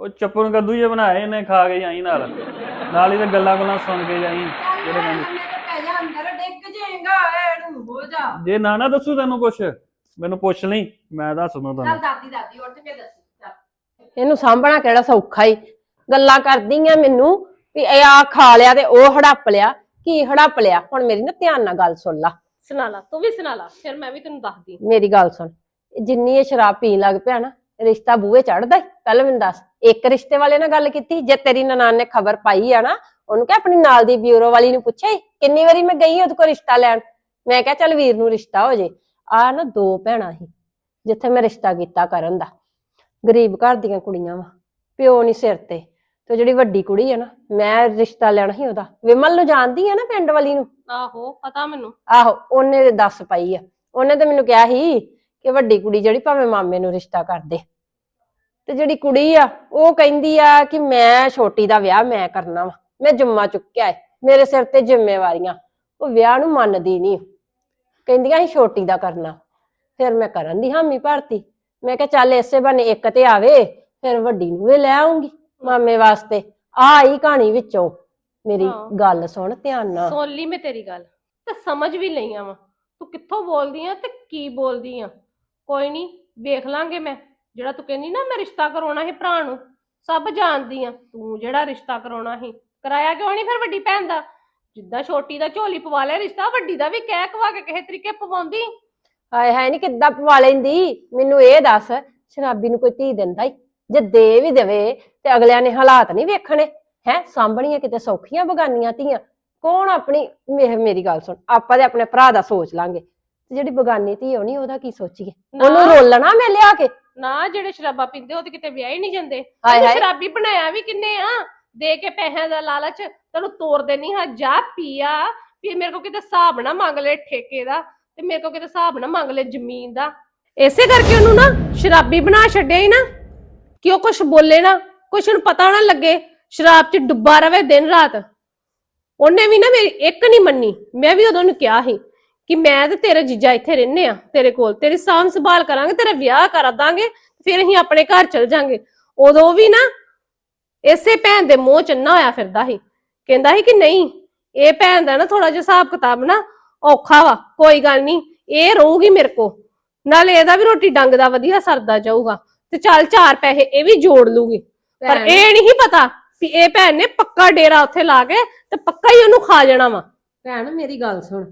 ਉਹ ਚੱਪਣ ਕੱਦੂ ਜੇ ਬਣਾਏ ਇਹਨੇ ਖਾ ਕੇ ਜਾਈ ਨਾਲ। ਨਾਲ ਹੀ ਤੇ ਗੱਲਾਂ ਗੱਲਾਂ ਸੁਣ ਕੇ ਜਾਈ। ਜਿਹੜੇ ਕਹਿੰਦੇ ਪੈ ਜਾ ਅੰਦਰ ਡਿੱਗ ਜਾਏਗਾ ਇਹਨੂੰ ਹੋ ਜਾ। ਜੇ ਨਾ ਨਾ ਦੱਸੂ ਤੈਨੂੰ ਕੁਛ ਮੈਨੂੰ ਪੁੱਛ ਲਈ ਮੈਂ ਦੱਸ ਦੂੰ ਚੱਲ ਤੈਨੂੰ ਦਾਦੀ ਦਾਦੀ ਉੱਠ ਕੇ ਦੱਸੀ ਚੱਲ। ਇਹਨੂੰ ਸਾਂਭਣਾ ਕਿਹੜਾ ਸੌਖਾ ਈ? ਗੱਲਾਂ ਕਰਦੀਆਂ ਮੈਨੂੰ ਵੀ ਇਹ ਆ ਖਾ ਲਿਆ ਤੇ ਉਹ ਹੜੱਪ ਲਿਆ ਕੀ ਹੜੱਪ ਲਿਆ? ਹੁਣ ਮੇਰੀ ਨਾ ਧਿਆਨ ਨਾਲ ਗੱਲ ਸੁਣ ਲਾ। ਸੁਣਾ ਲਾ ਤੂੰ ਵੀ ਸੁਣਾ ਲਾ ਫਿਰ ਮੈਂ ਵੀ ਤੈਨੂੰ ਦੱਸਦੀ ਮੇਰੀ ਗੱਲ ਸੁਣ ਜਿੰਨੀ ਇਹ ਸ਼ਰਾਬ ਪੀਣ ਲੱਗ ਪਿਆ ਨਾ ਰਿਸ਼ਤਾ ਬੂਹੇ ਚੜਦਾ ਪਹਿਲਾਂ ਮੈਨੂੰ ਦੱਸ ਇੱਕ ਰਿਸ਼ਤੇ ਵਾਲੇ ਨਾਲ ਗੱਲ ਕੀਤੀ ਜੇ ਤੇਰੀ ਨਨਾਣ ਨੇ ਖਬਰ ਪਾਈ ਆ ਨਾ ਉਹਨੂੰ ਕਿ ਆਪਣੀ ਨਾਲ ਦੀ ਬਿਊਰੋ ਵਾਲੀ ਨੂੰ ਪੁੱਛਿਆ ਕਿੰਨੀ ਵਾਰੀ ਮੈਂ ਗਈ ਉਹਦੇ ਕੋਲ ਰਿਸ਼ਤਾ ਲੈਣ? ਮੈਂ ਕਿਹਾ ਚੱਲ ਵੀਰ ਨੂੰ ਰਿਸ਼ਤਾ ਹੋ ਜੇ। ਆ ਨਾ ਦੋ ਭੈਣਾਂ ਸੀ ਜਿੱਥੇ ਮੈਂ ਰਿਸ਼ਤਾ ਕੀਤਾ ਕਰਨ ਦਾ। ਗਰੀਬ ਘਰ ਦੀਆਂ ਕੁੜੀਆਂ ਵਾ ਪਿਓ ਨਹੀਂ ਸਿਰ ਤੇ। ਤੇ ਜਿਹੜੀ ਵੱਡੀ ਕੁੜੀ ਆ ਨਾ ਮੈਂ ਰਿਸ਼ਤਾ ਲੈਣਾ ਸੀ ਉਹਦਾ। ਵਿਮਲ ਨੂੰ ਜਾਣਦੀ ਆ ਨਾ ਪਿੰਡ ਵਾਲੀ ਨੂੰ? ਆਹੋ ਪਤਾ ਮੈਨੂੰ। ਆਹੋ ਉਹਨੇ ਦੱਸ ਪਾਈ ਆ। ਉਹਨੇ ਤੇ ਮੈਨੂੰ ਕਿਹਾ ਸੀ ਕਿ ਵੱਡੀ ਕੁੜੀ ਜਿਹੜੀ ਭਾਵੇਂ ਮਾਮੇ ਨੂੰ ਰਿਸ਼ਤਾ ਕਰ ਦੇ। ਤੇ ਜਿਹੜੀ ਕੁੜੀ ਆ ਉਹ ਕਹਿੰਦੀ ਆ ਕਿ ਮੈਂ ਛੋਟੀ ਦਾ ਵਿਆਹ ਮੈਂ ਕਰਨਾ ਵਾ ਮੈਂ ਜੁੰਮਾ ਚੁੱਕਿਆ ਏ ਮੇਰੇ ਸਿਰ ਤੇ ਜ਼ਿੰਮੇਵਾਰੀਆਂ ਉਹ ਵਿਆਹ ਨੂੰ ਮੰਨਦੀ ਨਹੀਂ। ਕਹਿੰਦੀਆਂ ਸੀ ਛੋਟੀ ਦਾ ਕਰਨਾ। ਫਿਰ ਮੈਂ ਕਰਨ ਦੀ ਹਾਮੀ ਭਰਤੀ। ਮੈਂ ਕਿਹਾ ਚੱਲ ਇਸੇ ਬਹਾਨੇ ਇੱਕ ਤੇ ਆਵੇ ਫਿਰ ਵੱਡੀ ਨੂੰ ਵੀ ਲੈ ਆਉਂਗੀ ਮਾਮੇ ਵਾਸਤੇ। ਆ ਆਈ ਕਹਾਣੀ ਵਿੱਚੋਂ। ਮੇਰੀ ਹਾਂ। ਗੱਲ ਸੁਣ ਧਿਆਨ ਨਾਲ। ਸੁਣ ਲਈ ਮੈਂ ਤੇਰੀ ਗੱਲ। ਤੇ ਸਮਝ ਵੀ ਲਈ ਆ ਵਾ। ਤੂੰ ਕਿੱਥੋਂ ਬੋਲਦੀ ਆ ਤੇ ਕੀ ਬੋਲਦੀ ਆ? ਕੋਈ ਨਹੀਂ ਵੇਖ ਲਾਂਗੇ ਮੈਂ। ਜਿਹੜਾ ਤੂੰ ਕਹਿੰਦੀ ਨਾ, ਮੈਂ ਰਿਸ਼ਤਾ ਕਰਾਉਣਾ ਸੀ ਭਰਾ ਨੂੰ, ਸਭ ਜਾਣਦੀ ਆ। ਤੂੰ ਜਿਹੜਾ ਰਿਸ਼ਤਾ ਕਰਾਉਣਾ ਸੀ, ਕਰਾਇਆ ਕਿਉਂ ਨਹੀਂ ਫਿਰ ਵੱਡੀ ਭੈਣ ਦਾ? ਜਿੱਦਾਂ ਛੋਟੀ ਦਾ ਝੋਲੀ ਪਵਾ ਲਿਆ ਰਿਸ਼ਤਾ, ਵੱਡੀ ਦਾ ਵੀ ਕਹਿ ਕਵਾ ਕੇ ਕਿਸੇ ਤਰੀਕੇ ਪਵਾਉਂਦੀ। ਹਾਏ ਹਾਏ ਨਹੀਂ ਕਿੱਦਾਂ ਪਵਾ ਲੈਂਦੀ? ਮੈਨੂੰ ਇਹ ਦੱਸ, ਸ਼ਰਾਬੀ ਨੂੰ ਕੋਈ ਧੀ ਦਿੰਦਾ ਈ, ਜੇ ਦੇ ਵੀ ਦੇਵੇ, ਤੇ ਅਗਲਿਆਂ ਨੇ ਹਾਲਾਤ ਨਹੀਂ ਵੇਖਣੇ। ਹੈ, ਸਾਂਭਣੀਆਂ ਕਿਤੇ ਸੌਖੀਆਂ ਬਗਾਨੀਆਂ ਧੀਆਂ। ਕੌਣ ਆਪਣੀ, ਮੇ- ਮੇਰੀ ਗੱਲ ਸੁਣ, ਆਪਾਂ ਤੇ ਆਪਣੇ ਭਰਾ ਦਾ ਸੋਚ ਲਾਂਗੇ। ਤੇ ਜਿਹੜੀ ਬਗਾਨੀ ਧੀ ਹੋਣੀ ਉਹਦਾ ਕੀ ਸੋਚੀਏ? ਉਹਨੂੰ ਰੋਲਣਾ ਮੈਂ ਲਿਆ ਕੇ? ਨਾ ਜਿਹੜੇ ਸ਼ਰਾਬਾ ਪੀਂਦੇ ਉਹ ਤੇ ਕਿਤੇ ਵਿਆਹ ਹੀ ਨਹੀਂ ਜਾਂਦੇ। ਹਾਏ ਸ਼ਰਾਬੀ ਬਣਾਇਆ ਵੀ ਕਿੰਨੇ ਆ? ਦੇ ਕੇ ਪੈਸਿਆਂ ਦਾ ਲਾਲਚ ਤੈਨੂੰ ਤੋਰਦੇ ਨਹੀਂ ਹਾਂ ਜਾ ਪੀਆ ਵੀ ਮੇਰੇ ਕੋ ਕਿਤੇ ਹਿਸਾਬ ਨਾ ਮੰਗ ਲੈ ਠੇਕੇ ਦਾ ਤੇ ਮੇਰੇ ਕੋ ਕਿਤੇ ਹਿਸਾਬ ਨਾ ਮੰਗ ਲੈ ਜ਼ਮੀਨ ਦਾ। ਇਸੇ ਕਰਕੇ ਉਹਨੂੰ ਨਾ ਸ਼ਰਾਬੀ ਬਣਾ ਛੱਡਿਆ ਹੀ ਨਾ। ਕਿ ਉਹ ਕੁਝ ਬੋਲੇ ਨਾ ਕੁਛ ਨੂੰ ਪਤਾ ਨਾ ਲੱਗੇ ਸ਼ਰਾਬ 'ਚ ਡੁੱਬਾ ਰਵੇ ਦਿਨ ਰਾਤ। ਉਹਨੇ ਵੀ ਨਾ ਮੇਰੀ ਇੱਕ ਨਹੀਂ ਮੰਨੀ ਮੈਂ ਵੀ ਉਦੋਂ ਨੂੰ ਕਿਹਾ ਸੀ। ਕਿ ਮੈਂ ਤੇ ਤੇਰਾ ਜੀਜਾ ਇੱਥੇ ਰਹਿੰਨੇ ਆ ਤੇਰੇ ਕੋਲ। ਤੇਰੀ ਸਾਂਭ ਸੰਭਾਲ ਕਰਾਂਗੇ ਤੇਰਾ ਵਿਆਹ ਕਰ ਦਾਂਗੇ ਫਿਰ ਅਸੀਂ ਆਪਣੇ ਘਰ ਚਲ ਜਾਾਂਗੇ। ਉਦੋਂ ਵੀ ਨਾ ਇਸੇ ਭੈਣ ਦੇ ਮੂੰਹ ਚ ਨਾ ਹੋਇਆ ਫਿਰਦਾ ਸੀ। ਕਹਿੰਦਾ ਸੀ ਕਿ ਨਹੀਂ ਇਹ ਭੈਣ ਦਾ ਨਾ ਥੋੜਾ ਜਿਹਾ ਹਿਸਾਬ ਕਿਤਾਬ ਨਾ ਔਖਾ ਵਾ ਕੋਈ ਗੱਲ ਨਹੀਂ ਇਹ ਰਹੂਗੀ ਮੇਰੇ ਕੋ ਨਾਲੇ ਇਹਦਾ ਵੀ ਰੋਟੀ ਡੰਗ ਦਾ ਵਧੀਆ ਸਰਦਾ ਜਾਊਗਾ। ਤੇ ਚੱਲ ਚਾਰ ਪੈਸੇ ਇਹ ਵੀ ਜੋੜ ਲੂਗੀ। ਪਰ ਇਹ ਨਹੀਂ ਪਤਾ ਵੀ ਇਹ ਭੈਣ ਨੇ ਪੱਕਾ ਡੇਰਾ ਉੱਥੇ ਲਾ ਕੇ ਤੇ ਪੱਕਾ ਹੀ ਉਹਨੂੰ ਖਾ ਜਾਣਾ ਵਾ। ਭੈਣ ਮੇਰੀ ਗੱਲ ਸੁਣ।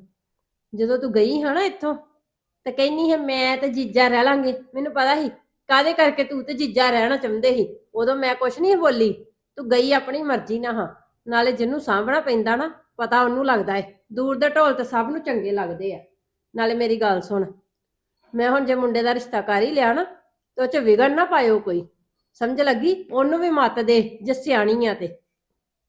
ਜਦੋਂ ਤੂੰ ਗਈ ਹੈ ਨਾ ਇੱਥੋਂ ਤੇ ਕਹਿੰਨੀ ਹੈ ਮੈਂ ਤੇ ਜੀਜਾ ਰਹਿ ਲਾਂਗੇ। ਮੈਨੂੰ ਪਤਾ ਸੀ ਕਾਦੇ ਕਰਕੇ ਤੂੰ ਤੇ ਜੀਜਾ ਰਹਿਣਾ ਚਾਹੁੰਦੇ ਸੀ? ਉਦੋਂ ਮੈਂ ਕੁਛ ਨਹੀਂ ਬੋਲੀ। ਤੂੰ ਗਈ ਆਪਣੀ ਮਰਜ਼ੀ ਨਾਲ ਹਾਂ। ਨਾਲੇ ਜਿਹਨੂੰ ਸਾਂਭਣਾ ਪੈਂਦਾ ਨਾ ਪਤਾ ਉਹਨੂੰ ਲੱਗਦਾ ਏ। ਦੂਰ ਦੇ ਢੋਲ ਤੇ ਸਭ ਨੂੰ ਚੰਗੇ ਲੱਗਦੇ ਆ। ਨਾਲੇ ਮੇਰੀ ਗੱਲ ਸੁਣ ਮੈਂ ਹੁਣ ਜੇ ਮੁੰਡੇ ਦਾ ਰਿਸ਼ਤਾ ਕਰ ਹੀ ਲਿਆ ਨਾ ਤੇ ਉਹ ਚ ਵਿਗੜ ਨਾ ਪਾਇਓ ਕੋਈ। ਸਮਝ ਲੱਗੀ? ਉਹਨੂੰ ਵੀ ਮੱਤ ਦੇ ਜੇ ਸਿਆਣੀ ਆ ਤੇ।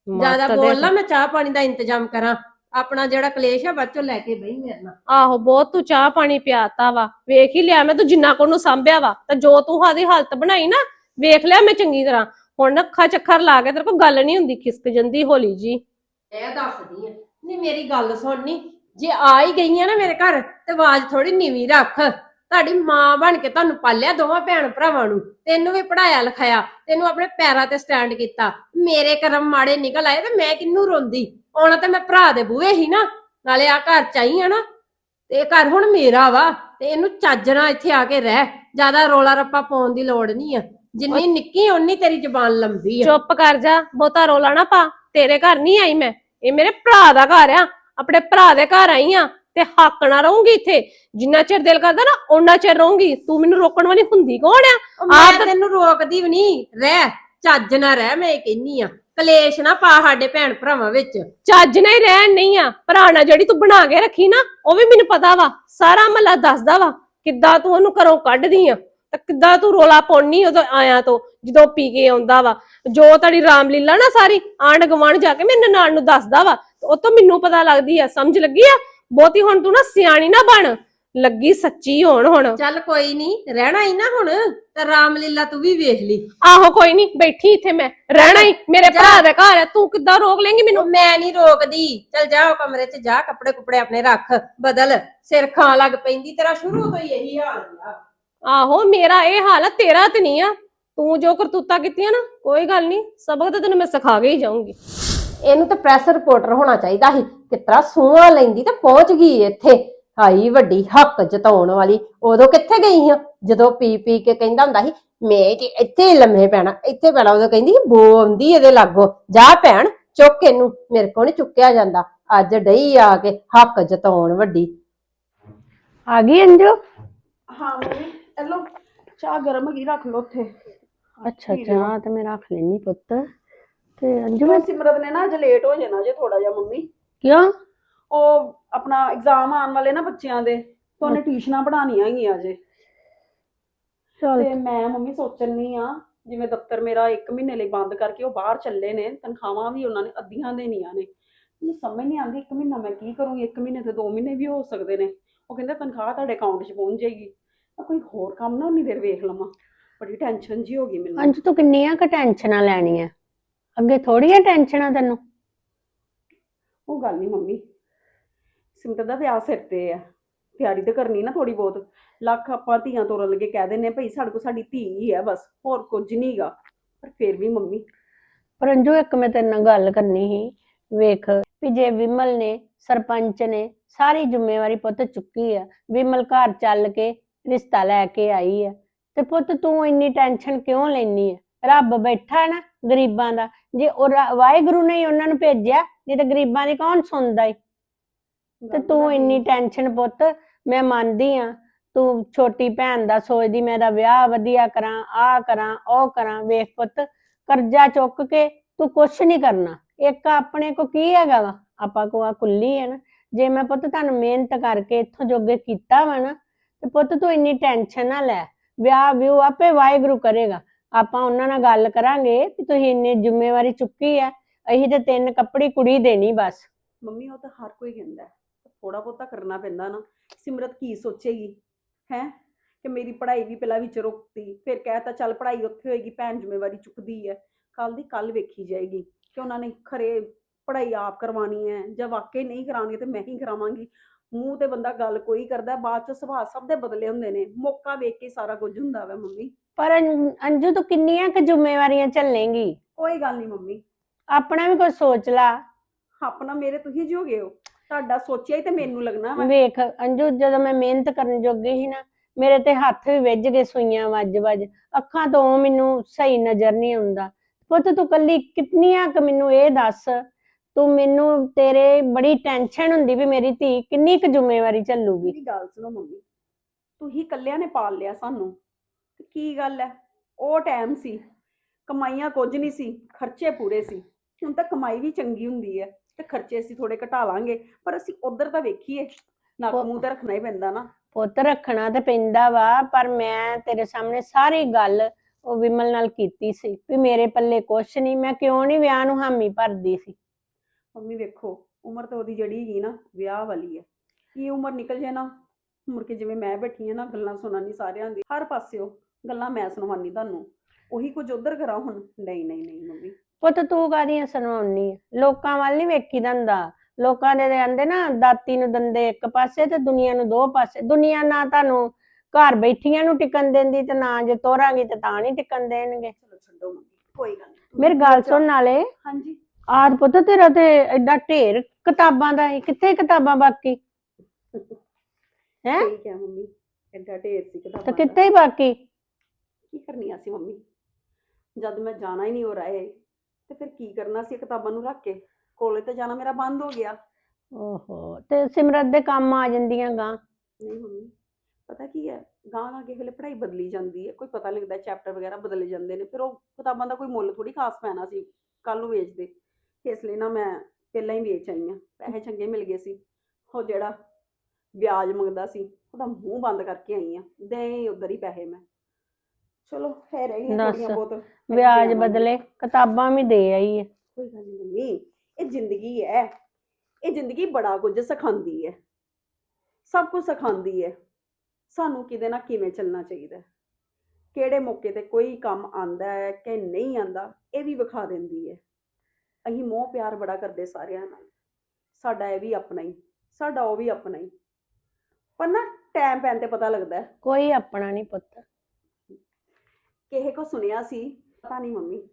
ਜ਼ਿਆਦਾ ਬੋਲ ਨਾ ਮੈਂ ਚਾਹ ਪਾਣੀ ਦਾ ਇੰਤਜ਼ਾਮ ਕਰਾਂ। ਆਪਣਾ ਜਿਹੜਾ ਕਲੇਸ਼ ਆ ਬੱਚੋ ਲੈ ਕੇ ਬਈ ਮੇਰੇ ਨਾਲ। ਆਹੋ ਬਹੁਤ ਤੂੰ ਚਾਹ ਪਾਣੀ ਪਿਆਤਾ ਵਾ। ਵੇਖ ਹੀ ਲਿਆ ਮੈਂ ਤੂੰ ਜਿੰਨਾ ਕੋ ਨੂੰ ਸਾਂਭਿਆ ਵਾ ਤੇ ਜੋ ਤੂੰ ਆਦੀ ਹਾਲਤ ਬਣਾਈ ਨਾ ਵੇਖ ਲਿਆ ਮੈਂ ਚੰਗੀ ਤਰ੍ਹਾਂ। ਹੁਣ ਅੱਖਾਂ ਚੱਖਰ ਲਾ ਕੇ ਤੇਰੇ ਕੋਲ ਗੱਲ ਨਹੀਂ ਹੁੰਦੀ ਖਿਸਕ ਜਾਂਦੀ ਹੋਲੀ ਜੀ ਇਹ ਦੱਸਦੀ ਆ ਨਹੀਂ ਮੇਰੀ ਗੱਲ ਸੁਣਨੀ ਜੇ ਆ ਹੀ ਗਈਆਂ ਨਾ ਮੇਰੇ ਘਰ ਤੇ ਆਵਾਜ਼ ਥੋੜੀ ਨੀਵੀਂ ਰੱਖ। ਤੁਹਾਡੀ ਮਾਂ ਬਣ ਕੇ ਤੁਹਾਨੂੰ ਪਾਲਿਆ ਦੋਵਾਂ ਭੈਣ ਭਰਾਵਾਂ ਨੂੰ। ਤੈਨੂੰ ਵੀ ਪੜਾਇਆ ਲਿਖਾਇਆ ਤੈਨੂੰ ਆਪਣੇ ਪੈਰਾਂ ਤੇ ਸਟੈਂਡ ਕੀਤਾ। ਮੇਰੇ ਕਰਮ ਮਾੜੇ ਨਿਕਲ ਆਏ ਤੇ ਮੈਂ ਕਿੰਨੂੰ ਰੋਂਦੀ? ਆਉਣਾ ਤੇ ਮੈਂ ਭਰਾ ਦੇ ਬੂਹੇ ਹੀ ਨਾ ਨਾਲੇ ਆ ਘਰ ਚਾਹੀ ਆ ਨਾ। ਤੇ ਇਹ ਘਰ ਹੁਣ ਮੇਰਾ ਵਾ ਤੇ ਇਹਨੂੰ ਚੱਜਣਾ ਇੱਥੇ ਆ ਕੇ ਰਹਿ। ਜ਼ਿਆਦਾ ਰੋਲਾ ਰੱਪਾ ਪਾਉਣ ਦੀ ਲੋੜ ਨਹੀਂ ਆ। ਜਿੰਨੀ ਨਿੱਕੀ ਓਨੀ ਤੇਰੀ ਜ਼ਬਾਨ ਲੰਬੀ ਆ। ਚੁੱਪ ਕਰ ਜਾ ਬਹੁਤਾ ਰੋਲਾ ਨਾ ਪਾ। ਤੇਰੇ ਘਰ ਨਹੀਂ ਆਈ ਮੈਂ। ਇਹ ਮੇਰੇ ਭਰਾ ਦਾ ਘਰ ਆ। ਆਪਣੇ ਭਰਾ ਦੇ ਘਰ ਆਈ ਆ। ਤੇ ਹੱਕ ਨਾ ਰਹੂੰਗੀ ਇੱਥੇ। ਜਿੰਨਾ ਚਿਰ ਦਿਲ ਕਰਦਾ ਨਾ ਓਨਾ ਚਿਰ ਰਹੂੰਗੀ। ਤੂੰ ਮੈਨੂੰ ਰੋਕਣ ਵਾਲੀ ਹੁੰਦੀ ਕੌਣ ਆ? ਉਹ ਮੈਂ ਤੈਨੂੰ ਰੋਕਦੀ ਵੀ ਨਹੀਂ। ਰਹਿ ਚੱਜ ਨਾ ਰਹਿ ਮੈਂ ਇਹ ਕਹਿੰਨੀ ਆ। ਕਲੇਸ਼ ਨਾ ਪਾ ਸਾਡੇ ਭੈਣ ਭਰਾਵਾਂ ਵਿੱਚ। ਚੱਜ ਨਾਲ ਹੀ ਰਹਿਣ ਨਹੀਂ ਆ। ਭਰਾ ਨਾਲ ਜਿਹੜੀ ਤੂੰ ਬਣਾ ਕੇ ਰੱਖੀ ਨਾ ਉਹ ਵੀ ਮੈਨੂੰ ਪਤਾ ਵਾ। ਸਾਰਾ ਮਹੱਲਾ ਦੱਸਦਾ ਵਾ ਕਿੱਦਾਂ ਤੂੰ ਉਹਨੂੰ ਘਰੋਂ ਕੱਢਦੀ ਆ। ਤੇ ਕਿੱਦਾਂ ਤੂੰ ਰੋਲਾ ਪਾਉਣੀ ਉਦੋਂ ਆਇਆ ਤੋਂ ਜਦੋਂ ਪੀ ਕੇ ਆਉਂਦਾ ਵਾ। ਜੋ ਤੇਰੀ ਰਾਮਲੀਲਾ ਨਾ ਸਾਰੀ ਆਂਡ ਗਵਾਂਡ ਜਾ ਕੇ ਮੇਰੇ ਨਾਲ ਨੂੰ ਦੱਸਦਾ ਵਾ। ਉਹ ਤੋਂ ਮੈਨੂੰ ਪਤਾ ਲੱਗਦੀ ਆ। ਸਮਝ ਲੱਗੀ ਆ? ਬਹੁਤੀ ਹੁਣ ਤੂੰ ਨਾ ਸਿਆਣੀ ਨਾ ਬਣ। ਲੱਗੀ ਸੱਚੀ ਹੋਣ ਹੁਣ। ਚੱਲ ਕੋਈ ਨਹੀਂ ਰਹਿਣਾ ਹੀ ਨਾ ਹੁਣ ਤੇ ਰਾਮਲੀਲਾ ਤੂੰ ਵੀ ਵੇਖ ਲਈ। ਆਹੋ ਕੋਈ ਨਹੀਂ ਬੈਠੀ ਇੱਥੇ ਮੈਂ। ਰਹਿਣਾ ਹੀ ਮੇਰੇ ਭਰਾ ਦਾ ਘਰ ਹੈ ਤੂੰ ਕਿੱਦਾਂ ਰੋਕ ਲੇਂਗੀ ਮੈਨੂੰ? ਮੈਂ ਨਹੀਂ ਰੋਕਦੀ। ਚੱਲ ਜਾ ਉਹ ਕਮਰੇ 'ਚ ਜਾ ਕੱਪੜੇ ਕੁਪੜੇ ਆਪਣੇ ਰੱਖ ਬਦਲ। ਸਿਰ ਖਾਂ ਲੱਗ ਪੈਂਦੀ ਤੇਰਾ ਸ਼ੁਰੂ ਤੋਂ ਹੀ ਇਹੀ ਹਾਲ ਆ। ਆਹੋ ਮੇਰਾ ਇਹ ਹਾਲ ਆ ਤੇਰਾ ਤੇ ਨਹੀਂ ਆ। ਤੂੰ ਜੋ ਕਰਤੂਤਾ ਕੀਤੀਆਂ ਨਾ ਕੋਈ ਗੱਲ ਨਹੀਂ ਸਬਕ ਤਾਂ ਤੈਨੂੰ ਮੈਂ ਸਿਖਾ ਕੇ ਹੀ ਜਾਊਂਗੀ। ਇਹਨੂੰ ਤਾਂ ਪ੍ਰੈਸ ਰਿਪੋਰਟਰ ਹੋਣਾ ਚਾਹੀਦਾ ਸੀ। ਕਿਤਰਾ ਸੂਹਾਂ ਲੈਂਦੀ ਤੇ ਪਹੁੰਚ ਗਈ ਇੱਥੇ। ਹਾਈ ਵੱਡੀ ਹੱਕ ਜਤਾਉਣ ਵਾਲੀ। ਉਦੋਂ ਕਿੱਥੇ ਗਈ ਆ ਜਦੋਂ ਪੀ ਪੀ ਕੇ ਕਹਿੰਦਾ ਹੁੰਦਾ ਸੀ ਮੈਂ ਤੇ ਇੱਥੇ ਹੀ ਲੰਮੇ ਪੈਣਾ ਇੱਥੇ ਪੈਣਾ। ਉਦੋਂ ਕਹਿੰਦੀ ਬੋ ਆਉਂਦੀ ਇਹਦੇ ਲਾਗੋ। ਜਾ ਭੈਣ ਚੁੱਕ ਇਹਨੂੰ। ਮੇਰੇ ਕੋਲ ਨੀ ਚੁੱਕਿਆ ਜਾਂਦਾ। ਅੱਜ ਡਈ ਆ ਕੇ ਹੱਕ ਜਤਾਉਣ ਵੱਡੀ। ਆ ਗਈ ਅੰਜੂ? ਹਾਂ ਮੰਮੀ ਚਲੋ ਚਾਹ ਗਰਮ ਹੈਗੀ ਰੱਖ ਲਓ ਉੱਥੇ। ਅੱਛਾ ਚਾਹ ਤੇ ਮੈਂ ਰੱਖ ਲੈਣੀ ਪੁੱਤ। ਤੇ ਅੰਜੂ ਮੈਂ ਸਿਮਰਤ ਨੇ ਨਾ ਅੱਜ ਲੇਟ ਹੋ ਜਾਣਾ ਜੇ ਥੋੜਾ ਜਿਹਾ ਮੰਮੀ। ਕਿਉਂ? ਉਹ ਆਪਣਾ ਐਗਜ਼ਾਮ ਆਉਣ ਵਾਲੇ ਨਾ ਬੱਚਿਆਂ ਦੇ ਤੇ ਉਹਨੇ ਟਿਊਸ਼ਨਾਂ ਪੜਾਉਣੀਆਂ ਹੈਗੀਆਂ ਜੇ ਚਲ। ਤੇ ਮੈਂ ਮੰਮੀ ਸੋਚਣੀ ਆ ਜਿਵੇਂ ਦਫ਼ਤਰ ਮੇਰਾ 1 ਮਹੀਨੇ ਲਈ ਬੰਦ ਕਰਕੇ ਉਹ ਬਾਹਰ ਚੱਲੇ ਨੇ ਤਨਖਾਹਾਂ ਵੀ ਉਹਨਾਂ ਨੇ ਅੱਧੀਆਂ ਦੇਣੀਆਂ ਨੇ। ਮੈਨੂੰ ਸਮਝ ਨਹੀਂ ਆਉਂਦੀ 1 ਮਹੀਨਾ ਮੈਂ ਕੀ ਕਰੂੰ 1 ਮਹੀਨੇ ਤੇ 2 ਮਹੀਨੇ ਵੀ ਹੋ ਸਕਦੇ ਨੇ। ਉਹ ਕਹਿੰਦੇ ਤਨਖਾਹ ਤੁਹਾਡੇ ਅਕਾਊਂਟ 'ਚ ਪਹੁੰਚ ਜਾਏਗੀ। ਮੈਂ ਕੋਈ ਹੋਰ ਕੰਮ ਨਾ ਉਨੀ ਦੇਰ ਵੇਖ ਲਵਾਂ। ਬੜੀ ਟੈਨਸ਼ਨ ਜੀ ਹੋ ਗਈ ਮੈਨੂੰ। ਅੰਜੂ ਤੂੰ ਕਿੰਨੀਆਂ ਕ ਟੈਨਸ਼ਨਾਂ ਲੈਣੀਆਂ? ਅੱਗੇ ਥੋੜੀਆਂ ਟੈਨਸ਼ਨਾਂ ਤੈਨੂੰ? ਉਹ ਗੱਲ ਨਹੀਂ ਮੰਮੀ। ਸਿਮਰਤ ਦਾ ਵਿਆਹ ਸਿਰ ਤੇ ਆ। ਤਿਆਰੀ ਤਾਂ ਕਰਨੀ ਨਾ ਥੋੜੀ ਬਹੁਤ। ਲੱਖ ਆਪਾਂ ਧੀਆਂ ਤੋਰਨ ਲੱਗੇ ਕਹਿ ਦਿੰਨੇ ਭਈ ਸਾਡੇ ਕੋਲ ਸਾਡੀ ਧੀ ਹੀ ਹੈ ਬਸ ਹੋਰ ਕੁਝ ਨਹੀਂਗਾ ਪਰ ਫਿਰ ਵੀ ਮੰਮੀ। ਪਰ ਅੰਜੂ ਇੱਕ ਮੈਂ ਤੇਰੇ ਨਾਲ ਗੱਲ ਕਰਨੀ ਸੀ। ਵੇਖ ਵੀ ਜੇ ਵਿਮਲ ਨੇ ਸਰਪੰਚ ਨੇ ਸਾਰੀ ਜ਼ਿੰਮੇਵਾਰੀ ਪੁੱਤ ਚੁੱਕੀ ਆ। ਵਿਮਲ ਘਰ ਚੱਲ ਕੇ ਰਿਸ਼ਤਾ ਲੈ ਕੇ ਆਈ ਆ। ਤੇ ਪੁੱਤ ਤੂੰ ਇੰਨੀ ਟੈਨਸ਼ਨ ਕਿਉਂ ਲੈਨੀ ਆ? ਰੱਬ ਬੈਠਾ ਨਾ ਗਰੀਬਾਂ ਦਾ। ਜੇ ਉਹ ਰਾ- ਵਾਹਿਗੁਰੂ ਨੇ ਹੀ ਉਹਨਾਂ ਨੂੰ ਭੇਜਿਆ ਨਹੀਂ ਤਾਂ ਗਰੀਬਾਂ ਦੀ ਕੌਣ ਸੁਣਦਾ ਈ? ਤੇ ਤੂੰ ਇੰਨੀ ਟੈਨਸ਼ਨ ਪੁੱਤ ਮੈਂ ਮੰਨਦੀ ਆ। ਤੂੰ ਛੋਟੀ ਭੈਣ ਦਾ ਸੋਚਦੀ ਮੈਂ ਇਹਦਾ ਵਿਆਹ ਵਧੀਆ ਕਰਾਂ ਆ ਕਰਾਂ ਉਹ ਕਰਾਂ। ਵੇਖ ਪੁੱਤ ਕਰਜ਼ਾ ਚੁੱਕ ਕੇ ਤੂੰ ਕੁਛ ਨਹੀਂ ਕਰਨਾ। ਇੱਕ ਆਪਣੇ ਕੋ ਕੀ ਹੈਗਾ ਵਾ? ਆਪਾਂ ਕੋ ਆ ਕੁੱਲੀ ਹੈ ਨਾ। ਜੇ ਮੈਂ ਪੁੱਤ ਤੁਹਾਨੂੰ ਮਿਹਨਤ ਕਰਕੇ ਇੱਥੋਂ ਜੋਗੇ ਕੀਤਾ ਵਾ ਨਾ ਤੇ ਪੁੱਤ ਤੂੰ ਇੰਨੀ ਟੈਨਸ਼ਨ ਨਾ ਲੈ। ਵਿਆਹ ਵਿਊ ਆਪੇ ਵਾਹਿਗੁਰੂ ਕਰੇਗਾ। ਆਪਾਂ ਉਹਨਾਂ ਨਾਲ ਗੱਲ ਕਰਾਂਗੇ ਕਿ ਤੁਸੀਂ ਇੰਨੀ ਜ਼ਿੰਮੇਵਾਰੀ ਚੁੱਕੀ ਆ, ਅਸੀਂ ਤੇ ਤਿੰਨ ਕੱਪੜੀ ਕੁੜੀ ਦੇਣੀ ਬਸ। ਮੰਮੀ, ਉਹ ਤਾਂ ਹਰ ਕੋਈ ਕਹਿੰਦਾ ਥੋੜਾ ਬਹੁਤਾ ਕਰਨਾ ਪੈਂਦਾ ਨਾ। ਸਿਮਰਤ ਕੀ ਸੋਚੇਗੀ? ਹੈ? ਕਿ ਮੇਰੀ ਪੜ੍ਹਾਈ ਵੀ ਪਹਿਲਾਂ ਵਿੱਚ ਰੁਕਤੀ, ਫਿਰ ਕਹਿਤਾ ਚੱਲ ਪੜ੍ਹਾਈ ਉੱਥੇ ਹੋਏਗੀ, ਭੈਣ ਜ਼ਿੰਮੇਵਾਰੀ ਚੁੱਕਦੀ ਹੈ। ਕੱਲ ਦੀ ਕੱਲ ਵੇਖੀ ਜਾਏਗੀ ਕਿ ਉਹਨਾਂ ਨੇ ਖਰੇ ਪੜ੍ਹਾਈ ਆਪ ਕਰਵਾਉਣੀ ਹੈ ਜਾਂ ਵਾਕਈ ਨਹੀਂ ਕਰਾਉਣੀ ਤੇ ਮੈਂ ਹੀ ਕਰਾਵਾਂਗੀ। ਮੂੰਹ ਤੇ ਬੰਦਾ ਗੱਲ ਕੋਈ ਕਰਦਾ, ਬਾਅਦ ਚ ਸੁਭਾਅ ਸਭ ਦੇ ਬਦਲੇ ਹੁੰਦੇ ਨੇ। ਮੌਕਾ ਵੇਖ ਕੇ ਸਾਰਾ ਕੁਝ ਹੁੰਦਾ ਵਾ ਮੰਮੀ। ਪਰ ਅੰਜ- ਅੰਜੂ ਤੂੰ ਕਿੰਨੀਆਂ ਕੁ ਜ਼ਿੰਮੇਵਾਰੀਆਂ ਝੱਲੇਂਗੀ ਕੋਈ ਗੱਲ ਨਹੀਂ ਮੰਮੀ। ਆਪਣਾ ਵੀ ਕੁਝ ਸੋਚ ਲਾ। ਆਪਣਾ ਮੇਰੇ ਤੁਸੀਂ ਜੋਗੇ ਹੋ। ਤੁਹਾਡਾ ਸੋਚਿਆ ਹੀ ਤੇ ਮੈਨੂੰ ਲੱਗਣਾ ਵਾ। ਵੇਖ ਅੰਜੂ ਜਦੋਂ ਮੈਂ ਮਿਹਨਤ ਕਰਨ ਜੋਗੀ ਸੀ ਨਾ ਮੇਰੇ ਤੇ ਹੱਥ ਵੀ ਵੱਜ ਗਏ ਸੂਈਆਂ ਵੱਜ ਵੱਜ ਅੱਖਾਂ ਤੋਂ ਮੈਨੂੰ ਸਹੀ ਨਜ਼ਰ ਨਹੀਂ ਆਉਂਦਾ। ਪੁੱਤ ਤੂੰ ਕੱਲੀ ਕਿੰਨੀਆਂ ਕੁ ਮੈਨੂੰ ਇਹ ਦੱਸ? ਤੂੰ ਮੈਨੂੰ ਤੇਰੇ ਬੜੀ ਟੈਨਸ਼ਨ ਹੁੰਦੀ ਵੀ ਮੇਰੀ ਧੀ ਕਿੰਨੀ ਕੁ ਜ਼ਿੰਮੇਵਾਰੀ ਝੱਲੂਗੀ ਮੇਰੀ ਗੱਲ ਸੁਣੋ ਮੰਮੀ। ਤੁਸੀਂ ਇਕੱਲਿਆਂ ਨੇ ਪਾਲ ਲਿਆ ਸਾਨੂੰ। ਤੇ ਕੀ ਗੱਲ ਹੈ ਉਹ ਟਾਈਮ ਸੀ। ਕਮਾਈਆਂ ਕੁਝ ਨਹੀਂ ਸੀ ਖਰਚੇ ਪੂਰੇ ਸੀ। ਹੁਣ ਤਾਂ ਕਮਾਈ ਵੀ ਚੰਗੀ ਹੁੰਦੀ ਹੈ ਤੇ ਖਰਚੇ ਅਸੀਂ ਥੋੜੇ ਘਟਾ ਲਾਂਗੇ ਪਰ ਅਸੀਂ ਉਧਰ ਤਾਂ ਵੇਖੀਏ ਨੱਕ ਮੂੰਹ ਤੇ ਰੱਖਣਾ ਹੀ ਪੈਂਦਾ ਨਾ। ਪੁੱਤ ਰੱਖਣਾ ਤੇ ਪੈਂਦਾ ਵਾ ਪਰ ਮੈਂ ਤੇਰੇ ਸਾਹਮਣੇ ਸਾਰੀ ਗੱਲ ਉਹ ਵਿਮਲ ਨਾਲ ਕੀਤੀ ਸੀ ਵੀ ਮੇਰੇ ਪੱਲੇ ਕੁਛ ਨਹੀਂ ਮੈਂ ਕਿਉਂ ਨਹੀਂ ਵਿਆਹ ਨੂੰ ਹਾਮੀ ਭਰਦੀ ਸੀ? ਮੰਮੀ ਵੇਖੋ ਉਮਰ ਤਾਂ ਉਹਦੀ ਜਿਹੜੀ ਹੈਗੀ ਨਾ ਵਿਆਹ ਵਾਲੀ ਹੈ ਕੀ ਉਮਰ ਨਿਕਲ ਜਾਏ ਨਾ? ਮੁੜ ਕੇ ਜਿਵੇਂ ਮੈਂ ਬੈਠੀ ਹਾਂ ਨਾ ਗੱਲਾਂ ਸੁਣਾਨੀ ਸਾਰਿਆਂ ਦੀ। ਹਰ ਪਾਸਿਓ ਗੱਲਾਂ ਮੈਂ ਸੁਣਵਾਨੀ ਤੁਹਾਨੂੰ। ਉਹੀ ਕੁਝ ਉਧਰ ਕਰਾਂ ਹੁਣ। ਨਹੀਂ ਨਹੀਂ ਨਹੀਂ ਮੰਮੀ। ਪੁੱਤ ਤੂੰ ਕਾਹਦੀਆਂ ਸੁਣਾਉਣੀ ਲੋਕਾਂ ਵੱਲ ਨਹੀਂ ਵੇਖੀਦਾ ਹੁੰਦਾ ਲੋਕਾਂ ਦੇ ਕਹਿੰਦੇ ਨਾ ਦਾਤੀ ਨੂੰ ਦੰਦੇ ਇੱਕ ਪਾਸੇ ਤੇ ਦੁਨੀਆ ਨੂੰ ਦੋ ਪਾਸੇ। ਦੁਨੀਆ ਨਾ ਤੁਹਾਨੂੰ ਘਰ ਬੈਠੀਆਂ ਨੂੰ ਟਿਕਣ ਦਿੰਦੀ ਤੇ ਨਾ ਜੇ ਤੋਰਾਂਗੀ ਤੇ ਤਾਂ ਨਹੀਂ ਟਿਕਣ ਦੇਣਗੇ। ਚਲੋ ਛੱਡੋ ਮੰਮੀ ਕੋਈ ਗੱਲ ਨਹੀਂ ਮੇਰੀ ਗੱਲ ਸੁਣ ਨਾਲੇ। ਹਾਂਜੀ। ਆਦ ਪੁੱਤ ਤੇਰਾ ਤੇ ਐਡਾ ਢੇਰ ਕਿਤਾਬਾਂ ਦਾ ਹੈ ਕਿੱਥੇ ਕਿਤਾਬਾਂ ਬਾਕੀ? ਹੈਂ? ਠੀਕ ਹੈ ਮੰਮੀ ਐਡਾ ਢੇਰ ਸੀ ਕਿਤਾਬਾਂ ਤੇ ਦਾ। ਕਿੱਥੇ ਹੀ ਬਾਕੀ? ਕੀ ਕਰਨੀਆਂ ਸੀ ਮੰਮੀ? ਜਦ ਮੈਂ ਜਾਣਾ ਹੀ ਨਹੀਂ ਹੋ ਰਿਹਾ ਤੇ ਫਿਰ ਕੀ ਕਰਨਾ ਸੀ ਕਿਤਾਬਾਂ ਨੂੰ ਰੱਖ ਕੇ? ਕੋਲੇ ਤੇ ਜਾਣਾ ਮੇਰਾ ਬੰਦ ਹੋ ਗਿਆ। ਓਹੋ ਤੇ ਸਿਮਰਤ ਦੇ ਕੰਮ ਆ ਜਾਂਦੀਆਂ ਗਾਂ ਨਹੀਂ ਮੰਮੀ ਪਤਾ ਕੀ ਹੈ? ਗਾਂ ਗਾਂ ਕਿਸੇ ਵੇਲੇ ਪੜ੍ਹਾਈ ਬਦਲੀ ਜਾਂਦੀ ਹੈ ਕੋਈ ਪਤਾ ਲੱਗਦਾ ਚੈਪਟਰ ਵਗੈਰਾ ਬਦਲੇ ਜਾਂਦੇ ਨੇ ਫਿਰ ਉਹ ਕਿਤਾਬਾਂ ਦਾ ਕੋਈ ਮੁੱਲ ਥੋੜੀ ਖਾਸ ਪੈਣਾ ਸੀ ਕੱਲ ਨੂੰ ਵੇਚਦੇ। ਇਸ ਲਈ ਨਾ ਮੈਂ ਪਹਿਲਾਂ ਹੀ ਵੇਚ ਆਈ ਹਾਂ ਪੈਸੇ ਚੰਗੇ ਮਿਲ ਗਏ ਸੀ। ਉਹ ਜਿਹੜਾ ਵਿਆਜ ਮੰਗਦਾ ਸੀ ਉਹਦਾ ਮੂੰਹ ਬੰਦ ਕਰਕੇ ਆਈ ਹਾਂ ਦੇ ਉਧਰ ਹੀ ਪੈਸੇ ਮੈਂ। ਚਲੋ ਹੈ ਦੱਸ। ਥੋੜੀਆਂ ਬਹੁਤ ਮੈਂ ਵਿਆਜ। ਬਦਲੇ ਕਿਤਾਬਾਂ ਵੀ ਦੇ ਆਈ ਹੈ ਕੋਈ ਗੱਲ ਨਹੀਂ ਮੰਮੀ ਇਹ ਜ਼ਿੰਦਗੀ ਹੈ ਇਹ ਜ਼ਿੰਦਗੀ ਬੜਾ ਕੁਝ ਸਿਖਾਉਂਦੀ ਹੈ ਸਭ ਕੁਝ ਸਿਖਾਉਂਦੀ ਹੈ ਸਾਨੂੰ ਕਿਹਦੇ ਨਾਲ ਕਿਵੇਂ ਚੱਲਣਾ ਚਾਹੀਦਾ? ਹੈ। ਕਿਹੜੇ ਮੌਕੇ ਤੇ ਕੋਈ ਕੰਮ ਆਂਦਾ ਹੈ ਕਿ ਨਹੀਂ ਆਂਦਾ ਇਹ ਵੀ ਵਿਖਾ ਦਿੰਦੀ ਹੈ ਅਸੀਂ ਮੋਹ ਪਿਆਰ ਬੜਾ ਕਰਦੇ ਸਾਰਿਆਂ ਨਾਲ। ਸਾਡਾ ਇਹ ਵੀ ਆਪਣਾ ਹੀ ਸਾਡਾ ਉਹ ਵੀ ਆਪਣਾ ਹੀ। ਪਰ ਨਾ ਟਾਈਮ ਪੈਣ ਤੇ ਪਤਾ ਲੱਗਦਾ ਹੈ। ਕੋਈ ਆਪਣਾ ਨਹੀਂ ਪੁੱਤ। ਕਿਸੇ ਕੋ ਸੁਣਿਆ ਸੀ? ਪਤਾ ਨਹੀਂ ਮੰਮੀ,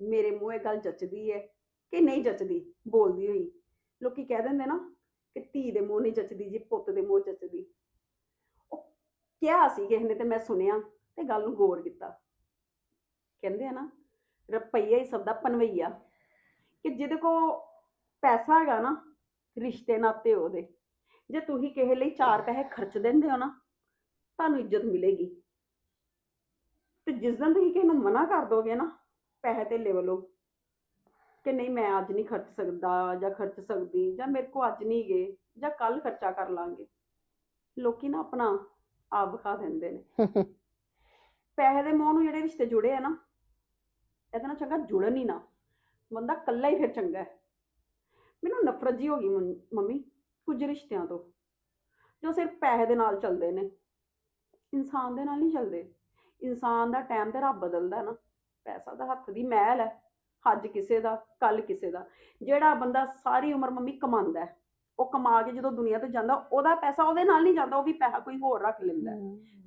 ਮੇਰੇ ਮੂੰਹ ਇਹ ਗੱਲ ਜੱਚਦੀ ਹੈ ਕਿ ਨਹੀਂ ਜੱਚਦੀ? ਬੋਲਦੀ ਹੋਈ। ਲੋਕੀ ਕਹਿ ਦਿੰਦੇ ਨਾ ਕਿ ਧੀ ਦੇ ਮੂੰਹ ਨਹੀਂ ਜੱਚਦੀ ਜੀ, ਪੁੱਤ ਦੇ ਮੂੰਹ ਜੱਚਦੀ। ਉਹ ਕਿਹਾ ਸੀ ਕਿਸੇ ਨੇ ਤੇ ਮੈਂ ਸੁਣਿਆ ਤੇ ਗੱਲ ਨੂੰ ਗੌਰ ਕੀਤਾ। ਕਹਿੰਦੇ ਆ ਨਾ, ਰੁਪਈਆ ਹੀ ਸਭ ਦਾ ਪਨਵਈਆ ਕਿ ਜਿਹਦੇ ਕੋ ਪੈਸਾ ਹੈਗਾ ਨਾ, ਰਿਸ਼ਤੇ ਨਾਤੇ ਉਹਦੇ। ਜੇ ਤੁਸੀਂ ਕਿਸੇ ਲਈ ਚਾਰ ਪੈਸੇ ਖਰਚ ਦਿੰਦੇ ਹੋ ਨਾ, ਤੁਹਾਨੂੰ ਇੱਜ਼ਤ ਮਿਲੇਗੀ। ਤੇ ਜਿਸ ਦਿਨ ਤੁਸੀਂ ਕਿਸੇ ਨੂੰ ਮਨਾ ਕਰ ਦੋਗੇ ਨਾ ਪੈਸੇ ਤੇ ਵੱਲੋਂ, ਕਿ ਨਹੀਂ ਮੈਂ ਅੱਜ ਨਹੀਂ ਖਰਚ ਸਕਦਾ ਜਾਂ ਖਰਚ ਸਕਦੀ ਜਾਂ ਮੇਰੇ ਕੋ ਅੱਜ ਨਹੀਂ ਗਏ ਜਾਂ ਕੱਲ ਖਰਚਾ ਕਰ ਲਾਂਗੇ, ਲੋਕੀ ਨਾ ਆਪਣਾ ਆਪ ਵਿਖਾ ਦਿੰਦੇ ਨੇ। ਪੈਸੇ ਦੇ ਮੋਹ ਨੂੰ ਜਿਹੜੇ ਰਿਸ਼ਤੇ ਜੁੜੇ ਆ ਨਾ ਇਹਦੇ ਨਾਲ ਚੰਗਾ ਜੁੜਨ ਹੀ ਨਾ, ਬੰਦਾ ਇਕੱਲਾ ਹੀ ਫਿਰ ਚੰਗਾ ਹੈ। ਮੈਨੂੰ ਨਫ਼ਰਤ ਜੀ ਹੋ ਗਈ ਮੰਮ- ਮੰਮੀ, ਕੁਝ ਰਿਸ਼ਤਿਆਂ ਤੋਂ, ਜੋ ਸਿਰਫ ਪੈਸੇ ਦੇ ਨਾਲ ਚੱਲਦੇ ਨੇ, ਇਨਸਾਨ ਦੇ ਨਾਲ ਨਹੀਂ ਚੱਲਦੇ। ਇਨਸਾਨ ਦਾ ਟਾਈਮ ਤੇ ਰੱਬ ਬਦਲਦਾ ਨਾ ਪੈਸਾ ਤਾਂ ਹੱਥ ਦੀ ਮਹਿਲ ਹੈ ਅੱਜ ਕਿਸੇ ਦਾ ਕੱਲ ਕਿਸੇ ਦਾ ਜਿਹੜਾ ਬੰਦਾ ਸਾਰੀ ਉਮਰ ਮੰਮੀ ਕਮਾਉਂਦਾ ਹੈ ਉਹ ਕਮਾ ਕੇ ਜਦੋਂ ਦੁਨੀਆ ਤੋਂ ਜਾਂਦਾ ਉਹਦਾ ਪੈਸਾ ਉਹਦੇ ਨਾਲ ਨਹੀਂ ਜਾਂਦਾ ਉਹ ਵੀ ਪੈਸਾ ਕੋਈ ਹੋਰ ਰੱਖ ਲੈਂਦਾ ਹੈ।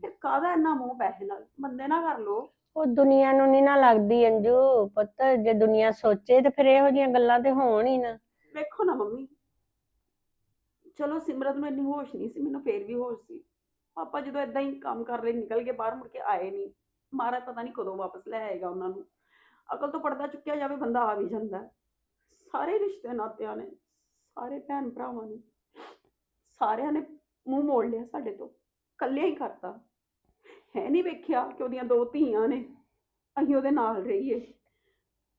ਫਿਰ ਕਾਹਦਾ ਇੰਨਾ ਮੋਹ ਪੈਸੇ ਨਾਲ? ਬੰਦੇ ਨਾ ਕਰ ਲੋ ਉਹ ਦੁਨੀਆ ਨੂੰ ਨਹੀਂ ਨਾ ਲੱਗਦੀ ਅੰਜੂ ਪੁੱਤ ਜੇ ਦੁਨੀਆ ਸੋਚੇ ਤੇ ਫਿਰ ਇਹੋ ਜਿਹੀਆਂ ਗੱਲਾਂ ਤੇ ਹੋਣ ਹੀ ਨਾ। ਵੇਖੋ ਨਾ ਮੰਮੀ ਚਲੋ ਸਿਮਰਤ ਨੂੰ ਇੰਨੀ ਹੋਸ਼ ਨਹੀਂ ਸੀ ਮੈਨੂੰ ਫੇਰ ਵੀ ਹੋਸ਼ ਸੀ। ਪਾਪਾ ਜਦੋਂ ਇਦਾਂ ਹੀ ਕੰਮ ਕਰ ਲਈ ਨਿਕਲ ਕੇ ਬਾਹਰ ਮੁੜ ਕੇ ਆਏ ਨਹੀਂ। ਮਹਾਰਾਜ ਪਤਾ ਨਹੀਂ ਕਦੋਂ ਵਾਪਸ ਲੈ ਆਏਗਾ ਉਹਨਾਂ ਨੂੰ। ਅਕਲ ਤੋਂ ਪਰਦਾ ਚੁੱਕਿਆ ਜਾਵੇ ਬੰਦਾ ਆ ਵੀ ਜਾਂਦਾ। ਸਾਰੇ ਰਿਸ਼ਤੇ ਨਾਤਿਆਂ ਨੇ ਸਾਰੇ ਭੈਣ ਭਰਾਵਾਂ ਨੇ ਸਾਰਿਆਂ ਨੇ ਮੂੰਹ ਮੋੜ ਲਿਆ ਸਾਡੇ ਤੋਂ। ਕੱਲਿਆਂ ਹੀ ਕਰਤਾ। ਹੈ ਨਹੀਂ ਵੇਖਿਆ ਕਿ ਉਹਦੀਆਂ ਦੋ ਧੀਆਂ ਨੇ। ਅਸੀਂ ਉਹਦੇ ਨਾਲ ਰਹੀਏ।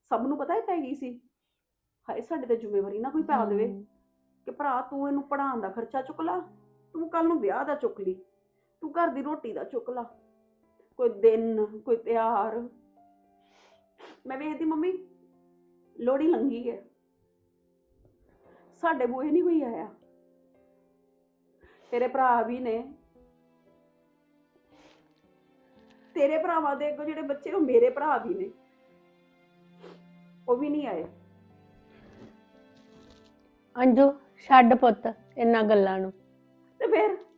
ਸਭ ਨੂੰ ਪਤਾ ਹੀ ਪੈ ਗਈ ਸੀ। ਹਾਏ ਸਾਡੇ ਤੇ ਜ਼ਿੰਮੇਵਾਰੀ ਨਾ ਕੋਈ ਪਾ ਦੇਵੇ। ਕਿ ਭਰਾ ਤੂੰ ਇਹਨੂੰ ਪੜਾਉਣ ਦਾ ਖਰਚਾ ਚੁੱਕ ਲਾ। ਤੂੰ ਕੱਲ ਨੂੰ ਵਿਆਹ ਦਾ ਚੁੱਕ ਲਈ। ਤੂੰ ਘਰ ਦੀ ਰੋਟੀ ਦਾ ਚੁੱਕ ਲਾ। ਕੋਈ ਦਿਨ ਕੋਈ ਤਿਉਹਾਰ। ਮੈਂ ਵੇਖਦੀ ਮੰਮੀ ਲੋੜੀ ਲੰਗੀ ਹੈ ਸਾਡੇ ਬੂਹੇ ਨਹੀਂ ਕੋਈ ਆਇਆ। ਤੇਰੇ ਭਰਾ ਵੀ ਨੇ। ਤੇਰੇ ਭਰਾਵਾਂ ਦੇ ਅੱਗੋਂ ਜਿਹੜੇ ਬੱਚੇ ਉਹ ਮੇਰੇ ਭਰਾ ਵੀ ਨੇ। ਉਹ ਵੀ ਨਹੀਂ ਆਏ। ਅੰਜੂ ਛੱਡ ਪੁੱਤ ਇਹਨਾਂ ਗੱਲਾਂ ਨੂੰ। ਤੇ ਫਿਰ?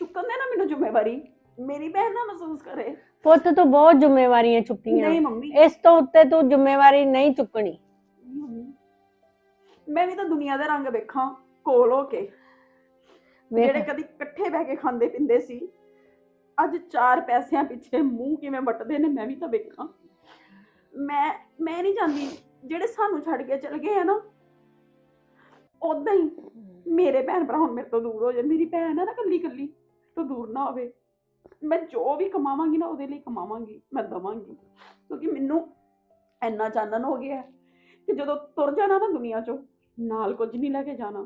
ਚੁੱਕਣ ਦੇ ਨਾ ਮੈਨੂੰ ਜ਼ਿੰਮੇਵਾਰੀ ਮੇਰੀ ਭੈਣ ਨਾ ਮਹਿਸੂਸ ਕਰੇ। ਪੁੱਤ ਤੂੰ ਬਹੁਤ ਜ਼ਿੰਮੇਵਾਰੀਆਂ ਚੁੱਕੀਆਂ। ਨਹੀਂ ਮੰਮੀ। ਇਸ ਤੋਂ ਉੱਤੇ ਤੂੰ ਜ਼ਿੰਮੇਵਾਰੀ ਨਹੀਂ ਚੁੱਕਣੀ। ਮੈਂ ਵੀ ਤਾਂ ਦੁਨੀਆ ਦੇ ਰੰਗ ਵੇਖਾਂ ਕੋਲ ਹੋ ਕੇ। ਜਿਹੜੇ ਕਦੀ ਇਕੱਠੇ ਬਹਿ ਕੇ ਖਾਂਦੇ ਪਿੰਦੇ ਸੀ ਅੱਜ ਚਾਰ ਪੈਸਿਆਂ ਪਿੱਛੇ ਮੂੰਹ ਕਿਵੇਂ ਵੱਟਦੇ ਨੇ ਮੈਂ ਵੀ ਤਾਂ ਵੇਖਾਂ। ਮੈਂ ਮੈਂ ਨਹੀਂ ਚਾਹੁੰਦੀ ਜਿਹੜੇ ਸਾਨੂੰ ਛੱਡ ਕੇ ਚਲ ਗਏ ਆ ਨਾ ਉਦਾਂ ਹੀ ਮੇਰੇ ਭੈਣ ਭਰਾ ਹੁਣ ਮੇਰੇ ਤੋਂ ਦੂਰ ਹੋ ਜਾਣ ਮੇਰੀ ਭੈਣ ਹੈ ਨਾ ਕੱਲੀ ਕੱਲੀ ਤੋਂ ਦੂਰ ਨਾ ਹੋਵੇ। ਮੈਂ ਜੋ ਵੀ ਕਮਾਵਾਂਗੀ ਨਾ ਉਹਦੇ ਲਈ ਕਮਾਵਾਂਗੀ ਮੈਂ ਦਵਾਂਗੀ। ਕਿਉਂਕਿ ਮੈਨੂੰ ਇੰਨਾ ਚਾਨਣ ਹੋ ਗਿਆ ਹੈ ਕਿ ਜਦੋਂ ਤੁਰ ਜਾਣਾ ਨਾ ਦੁਨੀਆ ਚੋਂ ਨਾਲ ਕੁਝ ਨਹੀਂ ਲੈ ਕੇ ਜਾਣਾ।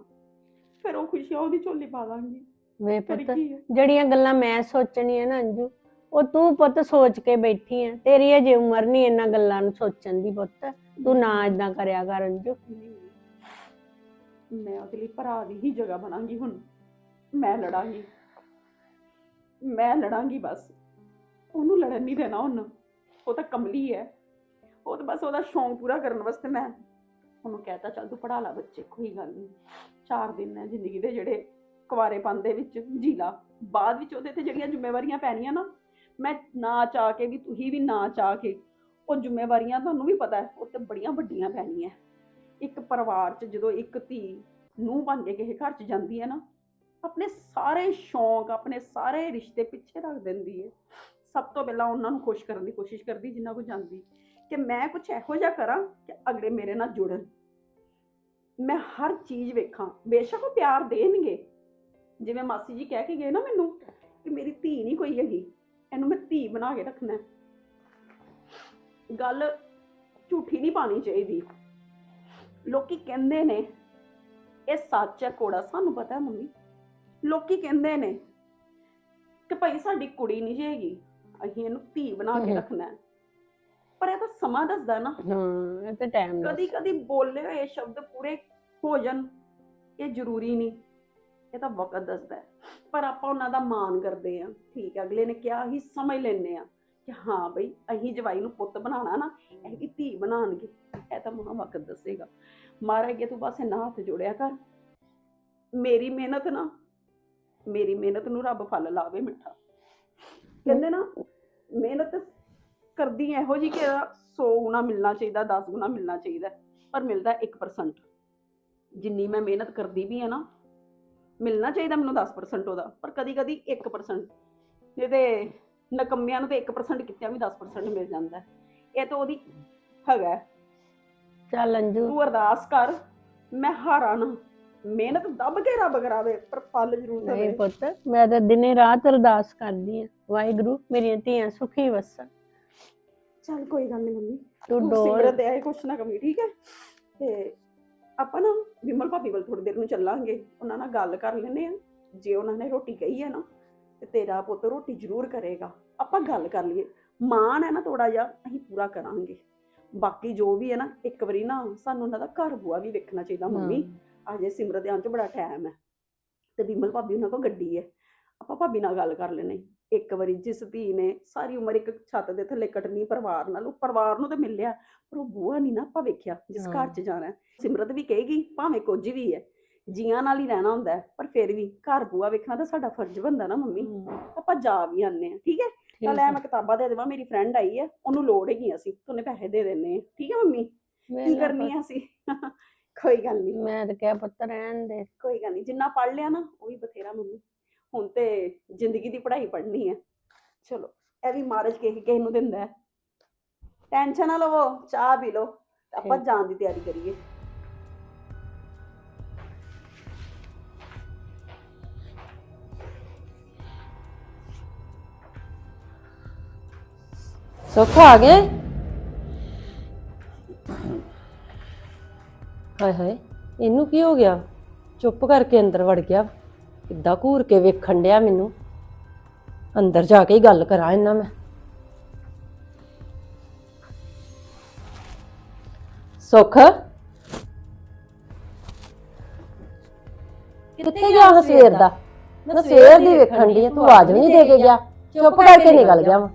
ਫਿਰ ਉਹ ਖੁਸ਼ੀਆਂ ਉਹਦੀ ਝੋਲੀ ਪਾ ਦਾਂਗੀ ਵੇ ਫਿਰ ਪੁੱਤ ਕੀ ਹੈ? ਜਿਹੜੀਆਂ ਗੱਲਾਂ ਮੈਂ ਸੋਚਣੀਆਂ ਨਾ ਅੰਜੂ ਉਹ ਤੂੰ ਪੁੱਤ ਸੋਚ ਕੇ ਬੈਠੀ ਆ ਤੇਰੀ ਅਜੇ ਉਮਰ ਨਹੀਂ ਇਹਨਾਂ ਗੱਲਾਂ ਨੂੰ ਸੋਚਣ ਦੀ ਪੁੱਤ। ਤੂੰ ਨਾ ਇਦਾਂ ਕਰਿਆ ਕਰ ਅੰਜੂ। ਮੈਂ ਉਹਦੇ ਲਈ ਭਰਾ ਦੀ ਹੀ ਜਗ੍ਹਾ ਬਣਾਂਗੀ ਹੁਣ। ਮੈਂ ਲੜਾਂਗੀ। ਮੈਂ ਲੜਾਂਗੀ ਬਸ। ਉਹਨੂੰ ਲੜਨ ਨਹੀਂ ਦੇਣਾ ਹੁਣ ਉਹ ਤਾਂ ਕਮਲੀ ਹੈ। ਉਹ ਤਾਂ ਬਸ ਉਹਦਾ ਸ਼ੌਂਕ ਪੂਰਾ ਕਰਨ ਵਾਸਤੇ ਮੈਂ ਉਹਨੂੰ ਕਹਿਤਾ ਚੱਲ ਤੂੰ ਪੜਾ ਲੈ ਬੱਚੇ, ਕੋਈ ਗੱਲ ਨਹੀਂ। ਚਾਰ ਦਿਨ ਹੈ ਜ਼ਿੰਦਗੀ ਦੇ ਜਿਹੜੇ ਕੁਆਰੇ ਦੇ ਵਿੱਚ ਜੀ ਲਾ। ਬਾਅਦ ਵਿੱਚ ਉਹਦੇ ਤੇ ਜਿਹੜੀਆਂ ਜ਼ਿੰਮੇਵਾਰੀਆਂ ਪੈਣੀਆਂ ਨਾ, ਮੈਂ ਨਾ ਚਾਹ ਕੇ ਵੀ, ਤੁਸੀਂ ਵੀ ਨਾ ਚਾਹ ਕੇ, ਉਹ ਜ਼ਿੰਮੇਵਾਰੀਆਂ ਤੁਹਾਨੂੰ ਵੀ ਪਤਾ ਹੈ, ਉਹ ਤੇ ਬੜੀਆਂ ਵੱਡੀਆਂ ਪੈਣੀਆਂ। ਇੱਕ ਪਰਿਵਾਰ 'ਚ ਜਦੋਂ ਇੱਕ ਧੀ ਨੂੰ ਬਣ ਕੇ ਕਿਸੇ ਘਰ 'ਚ ਜਾਂਦੀ ਹੈ ਨਾ ਆਪਣੇ ਸਾਰੇ ਸ਼ੌਂਕ, ਆਪਣੇ ਸਾਰੇ ਰਿਸ਼ਤੇ ਪਿੱਛੇ ਰੱਖ ਦਿੰਦੀ ਹੈ ਸਭ ਤੋਂ ਪਹਿਲਾਂ ਉਹਨਾਂ ਨੂੰ ਖੁਸ਼ ਕਰਨ ਦੀ ਕੋਸ਼ਿਸ਼ ਕਰਦੀ, ਜਿੰਨਾ ਕੁ ਜਾਂਦੀ। ਕਿ ਮੈਂ ਕੁਝ ਇਹੋ ਜਿਹਾ ਕਰਾਂ ਕਿ ਅਗਲੇ ਮੇਰੇ ਨਾਲ ਜੁੜਨ। ਮੈਂ ਹਰ ਚੀਜ਼ ਵੇਖਾਂ। ਬੇਸ਼ੱਕ ਉਹ ਪਿਆਰ ਦੇਣਗੇ। ਜਿਵੇਂ ਮਾਸੀ ਜੀ ਕਹਿ ਕੇ ਗਏ ਨਾ ਮੈਨੂੰ ਕਿ ਮੇਰੀ ਧੀ ਨਹੀਂ ਕੋਈ ਹੈਗੀ। ਇਹਨੂੰ ਮੈਂ ਧੀ ਬਣਾ ਕੇ ਰੱਖਣਾ ਗੱਲ ਝੂਠੀ ਨਹੀਂ ਪਾਣੀ ਚਾਹੀਦੀ। ਲੋਕੀ ਕਹਿੰਦੇ ਨੇ, ਇਹ ਸੱਚ ਹੈ ਕੋੜਾ ਸਾਨੂੰ ਪਤਾ ਹੈ ਮੰਮੀ। ਲੋਕੀ ਕਹਿੰਦੇ ਨੇ ਕਿ ਭਾਈ ਸਾਡੀ ਕੁੜੀ ਨਹੀਂ ਜੇਗੀ ਅਸੀਂ ਇਹਨੂੰ ਧੀ ਬਣਾ ਕੇ। ਰੱਖਣਾ ਹੈ। ਪਰ ਇਹ ਤਾਂ ਸਮਾਂ ਦੱਸਦਾ ਨਾ। ਹਾਂ ਇਹ ਤੇ ਟਾਈਮ ਕਦੀ ਕਦੀ ਬੋਲੇ ਹੋਏ ਸ਼ਬਦ ਪੂਰੇ ਹੋ ਜਾਣ ਇਹ ਜ਼ਰੂਰੀ ਨਹੀਂ। ਇਹ ਤਾਂ ਵਕਤ ਦੱਸਦਾ ਹੈ। ਪਰ ਆਪਾਂ ਉਹਨਾਂ ਦਾ ਮਾਣ ਕਰਦੇ ਆ ਠੀਕ ਹੈ ਅਗਲੇ ਨੇ ਕਿਹਾ ਅਸੀਂ ਸਮਝ ਲੈਨੇ ਆ ਕਿ ਹਾਂ ਬਈ ਅਸੀਂ ਜਵਾਈ ਨੂੰ ਪੁੱਤ ਬਣਾਉਣਾ ਨਾ ਇਹ ਵੀ ਧੀ ਬਣਾਉਣਗੇ। ਇਹ ਤਾਂ ਮਹਾ ਵਕਤ ਦੱਸੇਗਾ। ਮਾਰਾ ਗਿਆ ਤੂੰ ਬਸ ਇਹਨਾਂ ਹੱਥ ਜੋੜਿਆ ਕਰ। ਮੇਰੀ ਮਿਹਨਤ ਨਾ ਮੇਰੀ ਮਿਹਨਤ ਨੂੰ ਰੱਬ ਫਲ ਲਾਵੇ ਮਿੱਠਾ। ਕਹਿੰਦੇ ਨਾ ਮਿਹਨਤ ਕਰਦੀ ਇਹੋ ਜੀ ਕਿ 100 ਗੁਣਾ ਮਿਲਣਾ ਚਾਹੀਦਾ 10 ਗੁਣਾ ਮਿਲਣਾ ਚਾਹੀਦਾ ਪਰ ਮਿਲਦਾ 1% ਜਿੰਨੀ ਮੈਂ ਮਿਹਨਤ ਕਰਦੀ ਵੀ ਹੈ ਨਾ ਮਿਲਣਾ ਚਾਹੀਦਾ ਮੈਨੂੰ 10% ਉਹਦਾ ਪਰ ਕਦੀ ਕਦੀ 1% ਨਹੀਂ ਤੇ ਨਕੰਮਿਆਂ ਨੂੰ ਤੇ 1% ਕਿਤਿਆਂ ਵੀ 10% ਮਿਲ ਜਾਂਦਾ। ਇਹ ਤਾਂ ਉਹਦੀ ਹੈਗਾ। ਚੱਲ ਅੰਜੂ। ਤੂੰ ਅਰਦਾਸ ਕਰ ਮੈਂ ਹਾਰਾਂ ਨਾ। ਮਿਹਨਤ ਦੱਬ ਕੇ ਰੱਬ ਕਰਾਵੇ ਪਰ ਫਲ ਜ਼ਰੂਰ ਨਹੀਂ ਦੇਵੇ। ਪੁੱਤ ਮੈਂ ਤਾਂ ਦਿਨੇ ਰਾਤ ਅਰਦਾਸ ਕਰਦੀ ਆ ਵਾਹਿਗੁਰੂ ਮੇਰੀਆਂ ਧੀਆਂ ਸੁਖੀ ਵਸਣ। ਚੱਲ ਕੋਈ ਗੱਲ ਨਹੀਂ ਮੰਮੀ ਤੂੰ ਤੂੰ ਡੋਲ ਸਿਮਰਤ ਆਏ ਕੁਛ ਨਾ ਕਮੀ ਠੀਕ ਹੈ? ਤੇ ਆਪਾਂ ਨਾ ਵਿਮਲ ਭਾਬੀ ਵੱਲ ਥੋੜੀ ਦੇਰ ਨੂੰ ਚੱਲਾਂਗੇ ਉਹਨਾਂ ਨਾਲ ਗੱਲ ਕਰ ਲੈਨੇ ਆ ਜੇ ਉਹਨਾਂ ਨੇ ਰੋਟੀ ਕਹੀ ਹੈ ਨਾ ਤੇ ਤੇਰਾ ਪੁੱਤ ਰੋਟੀ ਜ਼ਰੂਰ ਕਰੇਗਾ। ਆਪਾਂ ਗੱਲ ਕਰ ਲਈਏ। ਮਾਣ ਹੈ ਨਾ ਥੋੜਾ ਜਿਹਾ ਅਸੀਂ ਪੂਰਾ ਕਰਾਂਗੇ। ਬਾਕੀ ਜੋ ਵੀ ਹੈ ਨਾ ਇੱਕ ਵਾਰੀ ਨਾ ਸਾਨੂੰ ਉਹਨਾਂ ਦਾ ਘਰ ਬੁਆ ਵੀ ਵੇਖਣਾ ਚਾਹੀਦਾ ਮੰਮੀ। ਅਜੇ ਸਿਮਰਤ ਦੇ ਆਉਣ 'ਚ ਬੜਾ ਟਾਈਮ ਹੈ ਤੇ ਵਿਮਲ ਭਾਬੀ ਉਹਨਾਂ ਕੋਲ ਗੱਡੀ ਹੈ। ਆਪਾਂ ਭਾਬੀ ਨਾਲ ਗੱਲ ਕਰ ਲੈਨੇ ਇੱਕ ਵਾਰੀ ਜਿਸ ਧੀ ਨੇ ਸਾਰੀ ਉਮਰ ਇੱਕ ਛੱਤ ਦੇ ਥੱਲੇ ਕੱਟਣੀ ਪਰਿਵਾਰ ਨਾਲ ਉਹ ਪਰਿਵਾਰ ਨੂੰ ਤਾਂ ਮਿਲਿਆ ਪਰ ਉਹ ਬੂਆ ਨਹੀਂ ਨਾ ਆਪਾਂ ਵੇਖਿਆ ਜਿਸ ਘਰ। 'ਚ ਜਾਣਾ। ਸਿਮਰਤ ਵੀ ਕਹੇਗੀ ਭਾਵੇਂ ਕੁਝ ਵੀ ਹੈ ਜੀਆਂ ਨਾਲ ਹੀ ਰਹਿਣਾ ਹੁੰਦਾ ਪਰ ਫਿਰ ਵੀ ਘਰ ਬੂਆ ਵੇਖਣਾ ਤਾਂ ਸਾਡਾ ਫਰਜ਼ ਬਣਦਾ ਨਾ ਮੰਮੀ। ਆਪਾਂ ਜਾ ਵੀ ਆਨੇ ਆ ਠੀਕ ਹੈ? ਚੱਲ ਐ ਮੈਂ ਕਿਤਾਬਾਂ ਦੇ ਦੇਵਾਂ ਮੇਰੀ ਫਰੈਂਡ ਆਈ ਹੈ ਉਹਨੂੰ ਲੋੜ ਹੈਗੀ ਅਸੀਂ ਉਹਨੇ ਪੈਸੇ ਦੇ ਆ ਠੀਕ ਹੈ ਮੰਮੀ? ਕੀ ਕਰਨੀ ਆ ਅਸੀਂ? ਕੋਈ ਗੱਲ ਨਹੀਂ ਮੈਂ ਤਾਂ ਕਿਹਾ ਪੁੱਤ ਰਹਿਣ ਦੇ। ਕੋਈ ਗੱਲ ਨਹੀਂ ਜਿੰਨਾ ਪੜ ਲਿਆ ਨਾ ਉਹ ਵੀ ਬਥੇਰਾ ਮੰਮੀ। ਹੁਣ ਤੇ ਜ਼ਿੰਦਗੀ ਦੀ ਪੜ੍ਹਾਈ ਪੜ੍ਹਨੀ ਹੈ ਚਲੋ ਇਹ ਵੀ ਮਾਰਜ ਕਿਸੇ ਕਿਸੇ ਨੂੰ ਦਿੰਦਾ ਹੈ। ਟੈਨਸ਼ਨ ਨਾ ਲਵੋ ਚਾਹ ਪੀ ਲਓ ਤੇ ਆਪਾਂ। ਜਾਣ ਦੀ ਤਿਆਰੀ ਕਰੀਏ। ਸੁੱਖ ਆ ਗਏ? ਹਾਏ ਹਾਏ ਇਹਨੂੰ ਕੀ ਹੋ ਗਿਆ? ਚੁੱਪ ਕਰਕੇ ਅੰਦਰ ਵੜ ਗਿਆ। ਕਿੱਦਾਂ ਘੂਰ ਕੇ ਵੇਖਣ ਡਿਆ ਮੈਨੂੰ? ਅੰਦਰ ਜਾ ਕੇ ਹੀ ਗੱਲ ਕਰਾਂ ਇਹਨਾਂ ਮੈਂ। ਸੁੱਖ? ਕਿੱਥੇ ਗਿਆ ਹਾਂ ਸਵੇਰ ਦਾ? ਮੈਂ ਸਵੇਰ ਦੀ ਵੇਖਣ ਦੀ ਤੂੰ ਆਵਾਜ਼ ਵੀ ਨਹੀਂ ਦੇ ਕੇ ਗਿਆ। ਚੁੱਪ ਕਰਕੇ ਨਿਕਲ ਗਿਆ ਵਾ।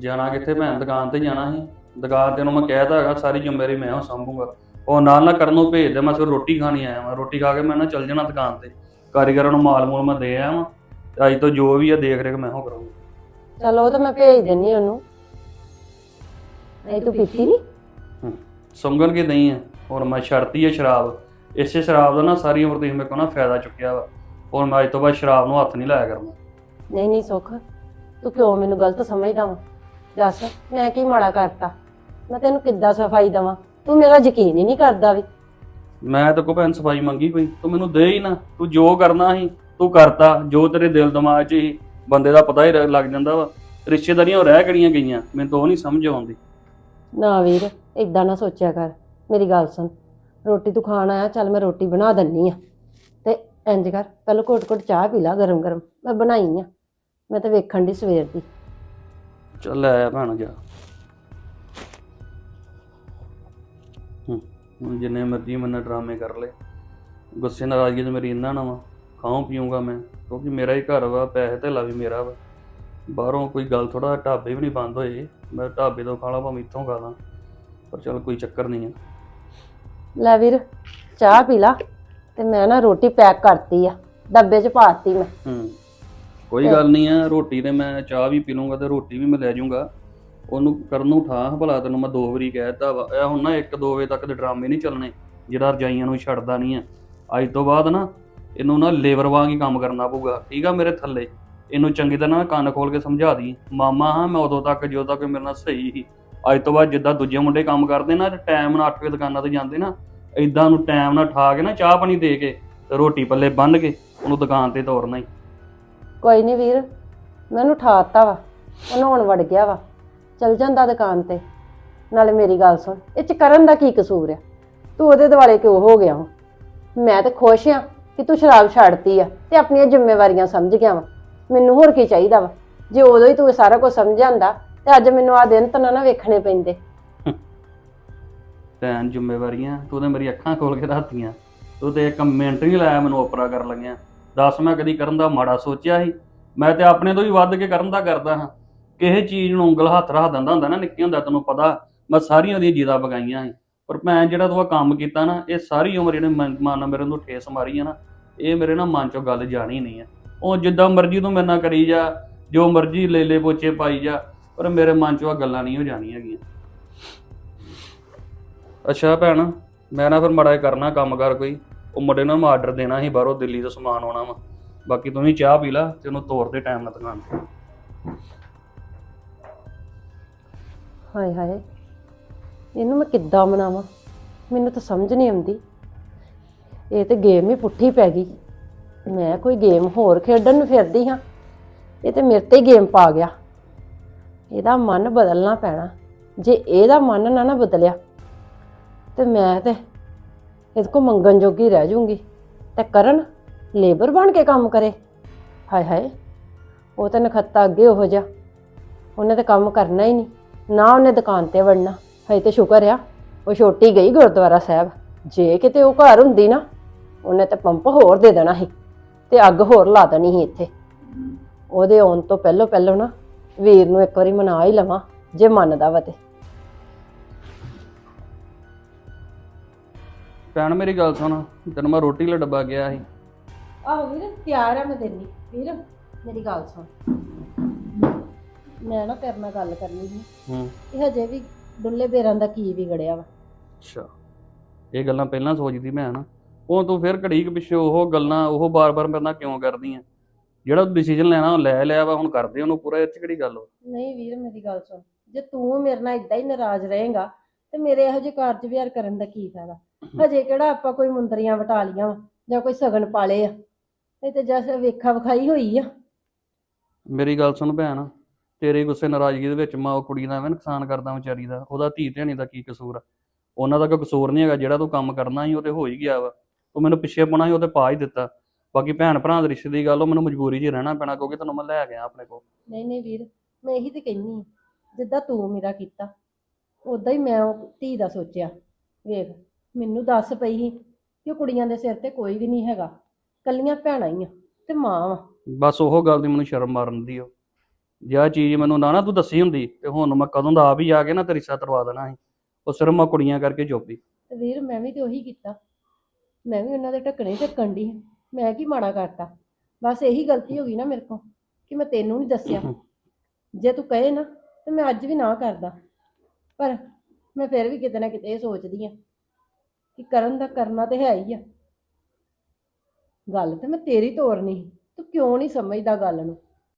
ਜਾਣਾ ਕਿੱਥੇ? ਭੈਣ ਦੁਕਾਨ ਤੇ ਜਾਣਾ ਸੀ। ਦੁਕਾਨ ਤੇ ਨੂੰ ਮੈਂ ਕਹਿਤਾ ਹੈਗਾ ਸਾਰੀ ਜ਼ਿੰਮੇਵਾਰੀ ਮੈਂ ਉਹ ਸੰਭੂਗਾ। ਉਹ ਨਾਲ ਨਾਲ ਕਰਨ ਨੂੰ ਭੇਜ ਦੇ ਮੈਂ ਸਿਰ ਰੋਟੀ ਖਾਣੀ ਆਇਆ ਮੈਂ ਰੋਟੀ ਖਾ ਕੇ ਮੈਂ ਨਾ ਚੱਲ ਜਾਣਾ ਦੁਕਾਨ ਤੇ। ਕਾਰੀਗਰਾਂ ਨੂੰ ਮਾਲ ਮੂਲ ਮੈਂ ਦੇ ਆਇਆ ਵਾਂ। ਤੇ ਅੱਜ ਤੋਂ ਜੋ ਵੀ ਆ ਦੇਖ ਰੇਖ ਮੈਂ ਹੋ ਕਰੂੰਗਾ। ਚਲੋ ਉਹ ਤਾਂ ਮੈਂ ਭੇਜ ਦਿੰਨੀ ਉਹਨੂੰ। ਨਹੀਂ ਤੂੰ ਪੀਤੀ ਨਹੀਂ? ਸੰਗਣ ਕੀ ਨਹੀਂ ਹੈ ਹੁਣ ਮੈਂ ਛੱਡਤੀ ਹੈ ਸ਼ਰਾਬ। ਇਸੇ ਸ਼ਰਾਬ ਦਾ ਨਾ ਸਾਰੀ ਉਮਰ ਤੁਸੀਂ ਮੇਰੇ ਕੋਲ ਨਾ ਫਾਇਦਾ ਚੁੱਕਿਆ ਵਾ। ਹੁਣ ਮੈਂ ਅੱਜ ਤੋਂ ਬਾਅਦ ਸ਼ਰਾਬ ਨੂੰ ਹੱਥ ਨਹੀਂ ਲਾਇਆ ਕਰਨਾ। ਨਹੀਂ ਨਹੀਂ ਸੁੱਖ। ਤੂੰ ਕਿਉਂ ਮੈਨੂੰ ਗਲਤ ਸਮਝਦਾ ਵਾ? ਦੱਸ ਮੈਂ ਕੀ ਮਾੜਾ ਕਰਤਾ? ਮੈਂ ਤੈਨੂੰ ਕਿੱਦਾਂ ਸਫ਼ਾਈ ਦਵਾਂ? ਤੂੰ ਮੇਰਾ ਯਕੀਨ ਹੀ ਨਹੀਂ ਕਰਦਾ ਵੀ। ਮੈਂ ਤਾਂ ਕੋ ਭੈਣ ਸਫ਼ਾਈ ਮੰਗੀ ਕੋਈ ਤੂੰ ਮੈਨੂੰ ਦੇ ਹੀ ਨਾ ਤੂੰ ਜੋ ਕਰਨਾ ਸੀ ਤੂੰ ਕਰਤਾ ਜੋ ਤੇਰੇ ਦਿਲ ਦਿਮਾਗ 'ਚ ਹੀ ਬੰਦੇ ਦਾ ਪਤਾ ਹੀ ਰ- ਲੱਗ ਜਾਂਦਾ ਵਾ। ਰਿਸ਼ਤੇਦਾਰੀਆਂ ਉਹ ਰਹਿ ਕਿਹੜੀਆਂ ਗਈਆਂ ਮੈਨੂੰ ਤਾਂ ਉਹ ਨਹੀਂ ਸਮਝ ਆਉਂਦੀ। ਨਾ ਵੀਰ ਇਦਾਂ ਨਾ ਸੋਚਿਆ ਕਰ ਮੇਰੀ ਗੱਲ ਸੁਣ। ਰੋਟੀ ਤੂੰ ਖਾਣ ਆਇਆ ਚੱਲ ਮੈਂ ਰੋਟੀ ਬਣਾ ਦਿੰਨੀ ਆ। ਤੇ ਇੰਜ ਕਰ ਪਹਿਲਾਂ ਘੁੱਟ ਘੁੱਟ ਚਾਹ ਪੀ ਲਾ ਗਰਮ ਗਰਮ ਮੈਂ ਬਣਾਈ ਆ। ਮੈਂ ਤਾਂ ਵੇਖਣ ਦੀ ਸਵੇਰ ਦੀ। ਚੱਲ ਆਇਆ ਭੈਣ ਜਾ। ਹੁਣ ਜਿੰਨੇ ਮਰਜ਼ੀ ਮੈਨਾਂ ਡਰਾਮੇ ਕਰ ਲੈ। ਗੁੱਸੇ ਨਾਰਾਜ਼ਗੀ ਤੇ ਮੇਰੀ ਇੰਨਾ ਨਾ ਵਾ ਖਾਉਂ ਪੀਊਂਗਾ ਮੈਂ ਕਿਉਂਕਿ ਮੇਰਾ ਹੀ ਘਰ ਵਾ ਪੈਸੇ ਧੇਲਾ ਵੀ ਮੇਰਾ ਵਾ। ਬਾਹਰੋਂ ਕੋਈ ਗੱਲ ਥੋੜਾ ਢਾਬੇ ਵੀ ਨਹੀਂ ਬੰਦ ਹੋਏ ਮੈਂ ਢਾਬੇ ਤੋਂ ਖਾ ਲਾ ਭਾਵੇਂ ਇੱਥੋਂ ਖਾ ਲਾਂ ਪਰ ਚੱਲ ਕੋਈ ਚੱਕਰ ਨਹੀਂ ਹੈ ਲੈ ਵੀਰ ਚਾਹ ਪੀ ਲਾ ਤੇ ਮੈਂ ਨਾ ਰੋਟੀ ਪੈਕ ਕਰਤੀ ਆ ਡੱਬੇ 'ਚ ਪਾਤੀ ਮੈਂ। ਹੂੰ ਕੋਈ ਗੱਲ ਨਹੀਂ ਆ ਰੋਟੀ ਤੇ ਮੈਂ ਚਾਹ ਵੀ ਪੀ ਲੂੰਗਾ ਤੇ ਰੋਟੀ ਵੀ ਮੈਂ ਲੈ ਜਾਊਂਗਾ। ਉਹਨੂੰ ਕਰਨ ਨੂੰ ਠਾਹ, ਭਲਾ ਤੈਨੂੰ ਮੈਂ ਦੋ ਵਾਰੀ ਕਹਿ ਦਿੱਤਾ ਵਾ। ਇਹ ਹੁਣ ਨਾ 1-2 ਵਜੇ ਤੱਕ ਦੇ ਡਰਾਮੇ ਨਹੀਂ ਚੱਲਣੇ, ਜਿਹੜਾ ਰਜਾਈਆਂ ਨੂੰ ਛੱਡਦਾ ਨਹੀਂ ਆ। ਅੱਜ ਤੋਂ ਬਾਅਦ ਨਾ ਇਹਨੂੰ ਨਾ ਲੇਬਰ ਵਾਂਗ ਹੀ ਕੰਮ ਕਰਨਾ ਪਊਗਾ। ਠੀਕ ਆ ਮੇਰੇ ਥੱਲੇ? ਇਹਨੂੰ ਚੰਗੀ ਤਰ੍ਹਾਂ ਕੰਨ ਖੋਲ ਕੇ ਸਮਝਾ ਦੀ। ਮਾਮਾ ਹਾਂ ਮੈਂ ਉਦੋਂ ਤੱਕ ਜਦੋਂ ਤੱਕ ਮੇਰੇ ਨਾਲ ਸਹੀ ਸੀ। ਅੱਜ ਤੋਂ ਬਾਅਦ ਜਿੱਦਾਂ ਦੂਜੇ ਮੁੰਡੇ ਕੰਮ ਕਰਦੇ ਨਾ ਤੇ ਟਾਈਮ ਨਾਲ 8 ਵਜੇ ਦੁਕਾਨਾਂ ਤੇ ਜਾਂਦੇ ਨਾ ਇਦਾਂ ਨੂੰ ਟਾਈਮ ਨਾਲ ਠਾ ਕੇ ਨਾ ਚਾਹ ਪਾਣੀ ਦੇ ਕੇ ਰੋਟੀ ਪੱਲੇ ਬੰਨ ਕੇ ਉਹਨੂੰ ਦੁਕਾਨ ਤੇ ਤੋਰਨਾ ਹੀ। ਕੋਈ ਨਹੀਂ ਵੀਰ, ਮੈਨੂੰ ਠਾਤਾ ਵਾ। ਉਹ ਨਹਾਉਣ ਵੜ ਗਿਆ ਵਾ। ਚਲ ਜਾਂਦਾ ਦੁਕਾਨ ਤੇ। ਨਾਲੇ ਮੇਰੀ ਗੱਲ ਸੁਣ, ਇਹ ਚ ਕਰਨ ਦਾ ਕੀ ਕਸੂਰ ਆ? ਤੂੰ ਉਹਦੇ ਦੁਆਲੇ ਕਿਉਂ ਹੋ ਗਿਆ ਵਾ? ਮੈਂ ਤਾਂ ਖੁਸ਼ ਆ ਕਿ ਤੂੰ ਸ਼ਰਾਬ ਛੱਡਤੀ ਆ ਤੇ ਆਪਣੀਆਂ ਜ਼ਿੰਮੇਵਾਰੀਆਂ ਸਮਝ ਗਿਆ ਵਾ। ਮੈਨੂੰ ਹੋਰ ਕੀ ਚਾਹੀਦਾ ਵਾ? ਜੇ ਉਦੋਂ ਹੀ ਤੂੰ ਇਹ ਸਾਰਾ ਕੁਝ ਸਮਝ ਆਂਦਾ ਤੇ ਅੱਜ ਮੈਨੂੰ ਆ ਦਿਨ ਤਾਂ ਨਾ ਵੇਖਣੇ ਪੈਂਦੇ। ਭੈਣ ਜ਼ਿੰਮੇਵਾਰੀਆਂ, ਤੂੰ ਤਾਂ ਮੇਰੀ ਅੱਖਾਂ ਖੋਲ ਕੇ ਰੱਖਤੀਆਂ ਤੂੰ ਤੇ ਇੱਕ ਮਿੰਟ ਨਹੀਂ ਲਾਇਆ ਮੈਨੂੰ ਓਪਰਾ ਕਰਨ ਲੱਗਿਆ। ਦੱਸ ਮੈਂ ਕਦੀ ਕਰਨ ਦਾ ਮਾੜਾ ਸੋਚਿਆ ਸੀ? ਮੈਂ ਤੇ ਆਪਣੇ ਤੋਂ ਵੀ ਵੱਧ ਕੇ ਕਰਨ ਦਾ ਕਰਦਾ ਹਾਂ। ਕਿਸੇ ਚੀਜ਼ ਨੂੰ ਉਂਗਲ ਹੱਥ ਰੱਖ ਦਿੰਦਾ ਹੁੰਦਾ ਨਾ, ਨਿੱਕੇ ਹੁੰਦਾ, ਤੈਨੂੰ ਪਤਾ, ਮੈਂ ਸਾਰੀਆਂ ਦੀਆਂ ਜੀਦਾ ਪਗਾਈਆਂ ਸੀ। ਪਰ ਮੈਂ ਜਿਹੜਾ ਤੂੰ ਆਹ ਕੰਮ ਕੀਤਾ ਨਾ, ਇਹ ਸਾਰੀ ਉਮਰ ਇਹਨੇ ਮਨ ਮੇਰੇ ਨੂੰ ਠੇਸ ਮਾਰੀ ਆ ਨਾ, ਇਹ ਮੇਰੇ ਨਾ ਮਨ ਚੋਂ ਗੱਲ ਜਾਣੀ ਨਹੀਂ ਆ। ਉਹ ਜਿੱਦਾਂ ਮਰਜ਼ੀ ਤੂੰ ਮੇਰੇ ਨਾਲ ਕਰੀ ਜਾ, ਜੋ ਮਰਜ਼ੀ ਲੈ ਲੈ ਪੋਚੇ ਪਾਈ ਜਾ, ਪਰ ਮੇਰੇ ਮਨ 'ਚੋਂ ਉਹ ਗੱਲਾਂ ਨਹੀਂ ਹੋ ਜਾਣੀਆਂ ਹੈਗੀਆਂ। ਅੱਛਾ ਭੈਣ, ਮੈਂ ਨਾ ਫਿਰ ਮੜਾ ਕਰਨਾ ਕੰਮ ਕਰ ਕੋਈ। ਉਹ ਮੁੰਡੇ ਨੂੰ ਮੈਂ ਆਰਡਰ ਦੇਣਾ ਸੀ ਬਾਹਰੋਂ, ਦਿੱਲੀ ਤੋਂ ਸਮਾਨ ਆਉਣਾ ਵਾ। ਬਾਕੀ ਤੁਸੀਂ ਚਾਹ ਪੀ ਲਾ ਤੇ ਉਹਨੂੰ ਤੋਰ ਦੇ ਟਾਈਮ ਨਾਲ ਦੁਕਾਨ ਹਾਏ ਹਾਏ, ਇਹਨੂੰ ਮੈਂ ਕਿੱਦਾਂ ਮਨਾਵਾਂ? ਮੈਨੂੰ ਤਾਂ ਸਮਝ ਨਹੀਂ ਆਉਂਦੀ। ਇਹ ਤੇ ਗੇਮ ਹੀ ਪੁੱਠੀ ਪੈ ਗਈ। ਮੈਂ ਕੋਈ ਗੇਮ ਹੋਰ ਖੇਡਣ ਨੂੰ ਫਿਰਦੀ ਹਾਂ। ਇਹ ਤੇ ਮੇਰੇ ਤੇ ਹੀ ਗੇਮ ਪਾ ਗਿਆ। ਇਹਦਾ ਮਨ ਬਦਲਣਾ ਪੈਣਾ। ਜੇ ਇਹਦਾ ਮਨ ਨਾ ਨਾ ਬਦਲਿਆ, ਤੇ ਮੈਂ ਤੇ ਇਹਦੇ ਕੋ ਮੰਗਣ ਜੋਗੀ ਰਹਿ ਜੂੰਗੀ। ਤੇ ਕਰਨ ਲੇਬਰ ਬਣ ਕੇ ਕੰਮ ਕਰੇ। ਹਾਏ ਹਾਏ, ਉਹ ਤਾਂ ਨਖੱਤਾ ਅੱਗੇ ਉਹੋ ਜਿਹਾ। ਉਹਨੇ ਤਾਂ ਕੰਮ ਕਰਨਾ ਹੀ ਨਹੀਂ। ਨਾ ਉਹਨੇ ਦੁਕਾਨ ਤੇ ਵੜਨਾ ਹਜੇ ਤੇ ਸ਼ੁਕਰ ਆ ਉਹ ਛੋਟੀ ਗਈ ਗੁਰਦੁਆਰਾ ਸਾਹਿਬ ਜੇ ਕਿਤੇ ਉਹ ਘਰ ਹੁੰਦੀ ਨਾ ਉਹਨੇ ਤੇ ਪੰਪ ਹੋਰ ਦੇ ਦੇਣਾ ਸੀ ਤੇ ਅੱਗ ਹੋਰ ਲਾ ਦੇਣੀ ਸੀ ਇੱਥੇ। ਉਹਦੇ ਆਉਣ ਤੋਂ ਪਹਿਲਾਂ ਪਹਿਲਾਂ ਨਾ ਵੀਰ ਨੂੰ ਇੱਕ ਵਾਰੀ ਮਨਾ ਹੀ ਲਵਾਂ ਜੇ ਮੰਨਦਾ ਵਾ ਤੇ। ਭੈਣ ਮੇਰੀ ਗੱਲ ਸੁਣ ਤੈਨੂੰ ਮੈਂ ਰੋਟੀ ਲਈ ਡੱਬਾ ਗਿਆ ਸੀ। ਆਹੋ ਵੀਰ ਤਿਆਰ ਆ ਮੈਂ ਦੇਣੀ ਵੀਰ ਮੇਰੀ ਗੱਲ ਸੁਣ। ਮੈਂ ਨਾ ਤੇਰੇ ਨਾਲ ਗੱਲ ਕਰਨੀ ਸੀ ਹੂੰ। ਇਹ ਹਜੇ ਵੀ ਡੁੱਲੇ ਬੇਰਾਂ ਦਾ ਕੀ ਵਿਗੜਿਆ ਵਾ। ਅੱਛਾ। ਇਹ ਗੱਲਾਂ ਪਹਿਲਾਂ ਸੋਚਦੀ ਮੈਂ ਨਾ ਉਹ ਤੂੰ ਫਿਰ ਘੜੀ ਕੁ ਪਿੱਛੇ ਉਹ ਗੱਲਾਂ ਉਹ ਬਾਰ-ਬਾਰ ਮੇਰੇ ਨਾਲ ਕਿਉਂ ਕਰਦੀ ਆ? ਜਿਹੜਾ ਡਿਸੀਜਨ ਲੈਣਾ ਉਹ ਲੈ ਲਿਆ ਵਾ ਹੁਣ ਕਰਦੇ ਉਹਨੂੰ ਪੂਰਾ ਇਹ 'ਚ ਕਿਹੜੀ ਗੱਲ ਵਾ ਨਹੀਂ ਵੀਰ ਮੇਰੀ ਗੱਲ ਸੁਣ। ਜੇ ਤੂੰ ਮੇਰੇ ਨਾਲ ਇਦਾਂ ਹੀ ਨਾਰਾਜ਼ ਰਹੇਗਾ ਤੇ ਮੇਰੇ ਇਹੋ ਜਿਹੇ ਕਾਰਜ ਵਿਹਾਰ ਕਰਨ ਦਾ ਕੀ ਫਾਇਦਾ? ਹਜੇ ਕਿਹੜਾ ਆਪਾਂ ਕੋਈ ਮੁੰਦਰੀਆਂ ਵਟਾ ਲੀਆਂ ਵਾ ਜਾਂ ਕੋਈ ਸਗਨ ਪਾਲੇ ਆ? ਇਹ ਤੇ ਜਸ ਵੇਖਾ ਵਿਖਾਈ ਹੋਈ ਆ। ਮੇਰੀ ਗੱਲ ਸੁਣ ਭੈਣ। ਤੇਰੇ ਗੁੱਸੇ ਨਾਰਾਜ਼ਗੀ ਦੇ ਵਿੱਚ ਮੈਂ ਉਹ ਕੁੜੀ ਦਾ ਐਵੇਂ ਨੁਕਸਾਨ ਕਰਦਾ ਵਿਚਾਰੀ ਦਾ ਉਹਦਾ ਧੀ ਧਿਆਣੀ ਦਾ ਕੀ ਕਸੂਰ ਆ? ਉਹਨਾਂ ਦਾ ਕੋਈ ਕਸੂਰ ਨਹੀਂ ਹੈਗਾ ਜਿਹੜਾ ਤੂੰ ਕੰਮ ਕਰਨਾ ਸੀ ਉਹ ਤੇ ਹੋ ਹੀ ਗਿਆ ਵਾ। ਤੂੰ ਮੈਨੂੰ ਪਿੱਛੇ ਪਾਉਣਾ ਸੀ ਉਹ ਤੇ ਪਾ ਹੀ ਦਿੱਤਾ। ਬਾਕੀ ਭੈਣ ਭਰਾ ਦੇ ਰਿਸ਼ਤੇ ਦੀ ਗੱਲ ਉਹ ਮੈਨੂੰ ਮਜਬੂਰੀ 'ਚ ਰਹਿਣਾ ਪੈਣਾ ਕਿਉਂਕਿ ਤੈਨੂੰ ਮੈਂ ਲੈ ਗਿਆ ਆਪਣੇ ਕੋਲ। ਨਹੀਂ ਨਹੀਂ ਵੀਰ ਮੈਂ ਇਹੀ ਤੇ ਕਹਿੰਨੀ ਜਿੱਦਾਂ ਤੂੰ ਮੇਰਾ ਕੀਤਾ ਉਦਾਂ ਹੀ ਮੈਂ ਉਹ ਧੀ ਦਾ ਸੋਚਿਆ। ਵੇਖ ਮੈਨੂੰ ਦੱਸ ਪਈ ਸੀ ਕਿ ਕੁੜੀਆਂ ਦੇ ਸਿਰ ਤੇ ਕੋਈ ਵੀ ਨਹੀਂ ਹੈਗਾ। ਕੱਲੀਆਂ ਭੈਣਾਂ ਹੀ ਆ ਤੇ ਮਾਂ ਵਾ। ਬਸ ਉਹ ਗੱਲ ਦੀ ਮੈਨੂੰ ਸ਼ਰਮ ਮਾਰਨ ਦੀ ਉਹ ਜੇ ਆਹ ਚੀਜ਼ ਮੈਨੂੰ ਨਾ ਨਾ ਤੂੰ ਦੱਸੀ ਹੁੰਦੀ, ਤੇ ਹੁਣ ਮੈਂ ਕਦੋਂ ਦਾ ਆਪ ਹੀ ਆ ਕੇ ਨਾ ਤੇ ਰਿਸ਼ਤਾ ਤਰਵਾ ਦੇਣਾ ਸੀ। ਉਹ ਸਿਰਫ ਮੈਂ ਕੁੜੀਆਂ ਕਰਕੇ ਚੁੱਪੀ। ਤੇ ਵੀਰ, ਮੈਂ ਵੀ ਤੇ ਉਹੀ ਕੀਤਾ। ਮੈਂ ਵੀ ਉਹਨਾਂ ਦੇ ਢੱਕਣੇ ਢੱਕਣ ਦੀ ਮੈਂ ਕੀ ਮਾੜਾ ਕਰਤਾ? ਬਸ ਇਹੀ ਗਲਤੀ ਹੋ ਗਈ ਨਾ ਮੇਰੇ ਕੋਲ, ਕਿ ਮੈਂ ਤੈਨੂੰ ਨਹੀਂ ਦੱਸਿਆ। ਜੇ ਤੂੰ ਕਹੇ ਨਾ, ਤੇ ਮੈਂ ਅੱਜ ਵੀ ਨਾ ਕਰਦਾ। ਪਰ ਮੈਂ ਫਿਰ ਵੀ ਕਿਤੇ ਨਾ ਕਿਤੇ ਇਹ ਸੋਚਦੀ ਆ ਕਿ ਕਰਨ ਦਾ ਕਰਨਾ ਤੇ ਹੈ ਹੀ ਆ। ਗੱਲ ਤੇ ਮੈਂ ਤੇਰੀ ਤੋਰਨੀ ਤੂੰ ਕਿਉਂ ਨਹੀਂ ਸਮਝਦਾ ਗੱਲ ਨੂੰ?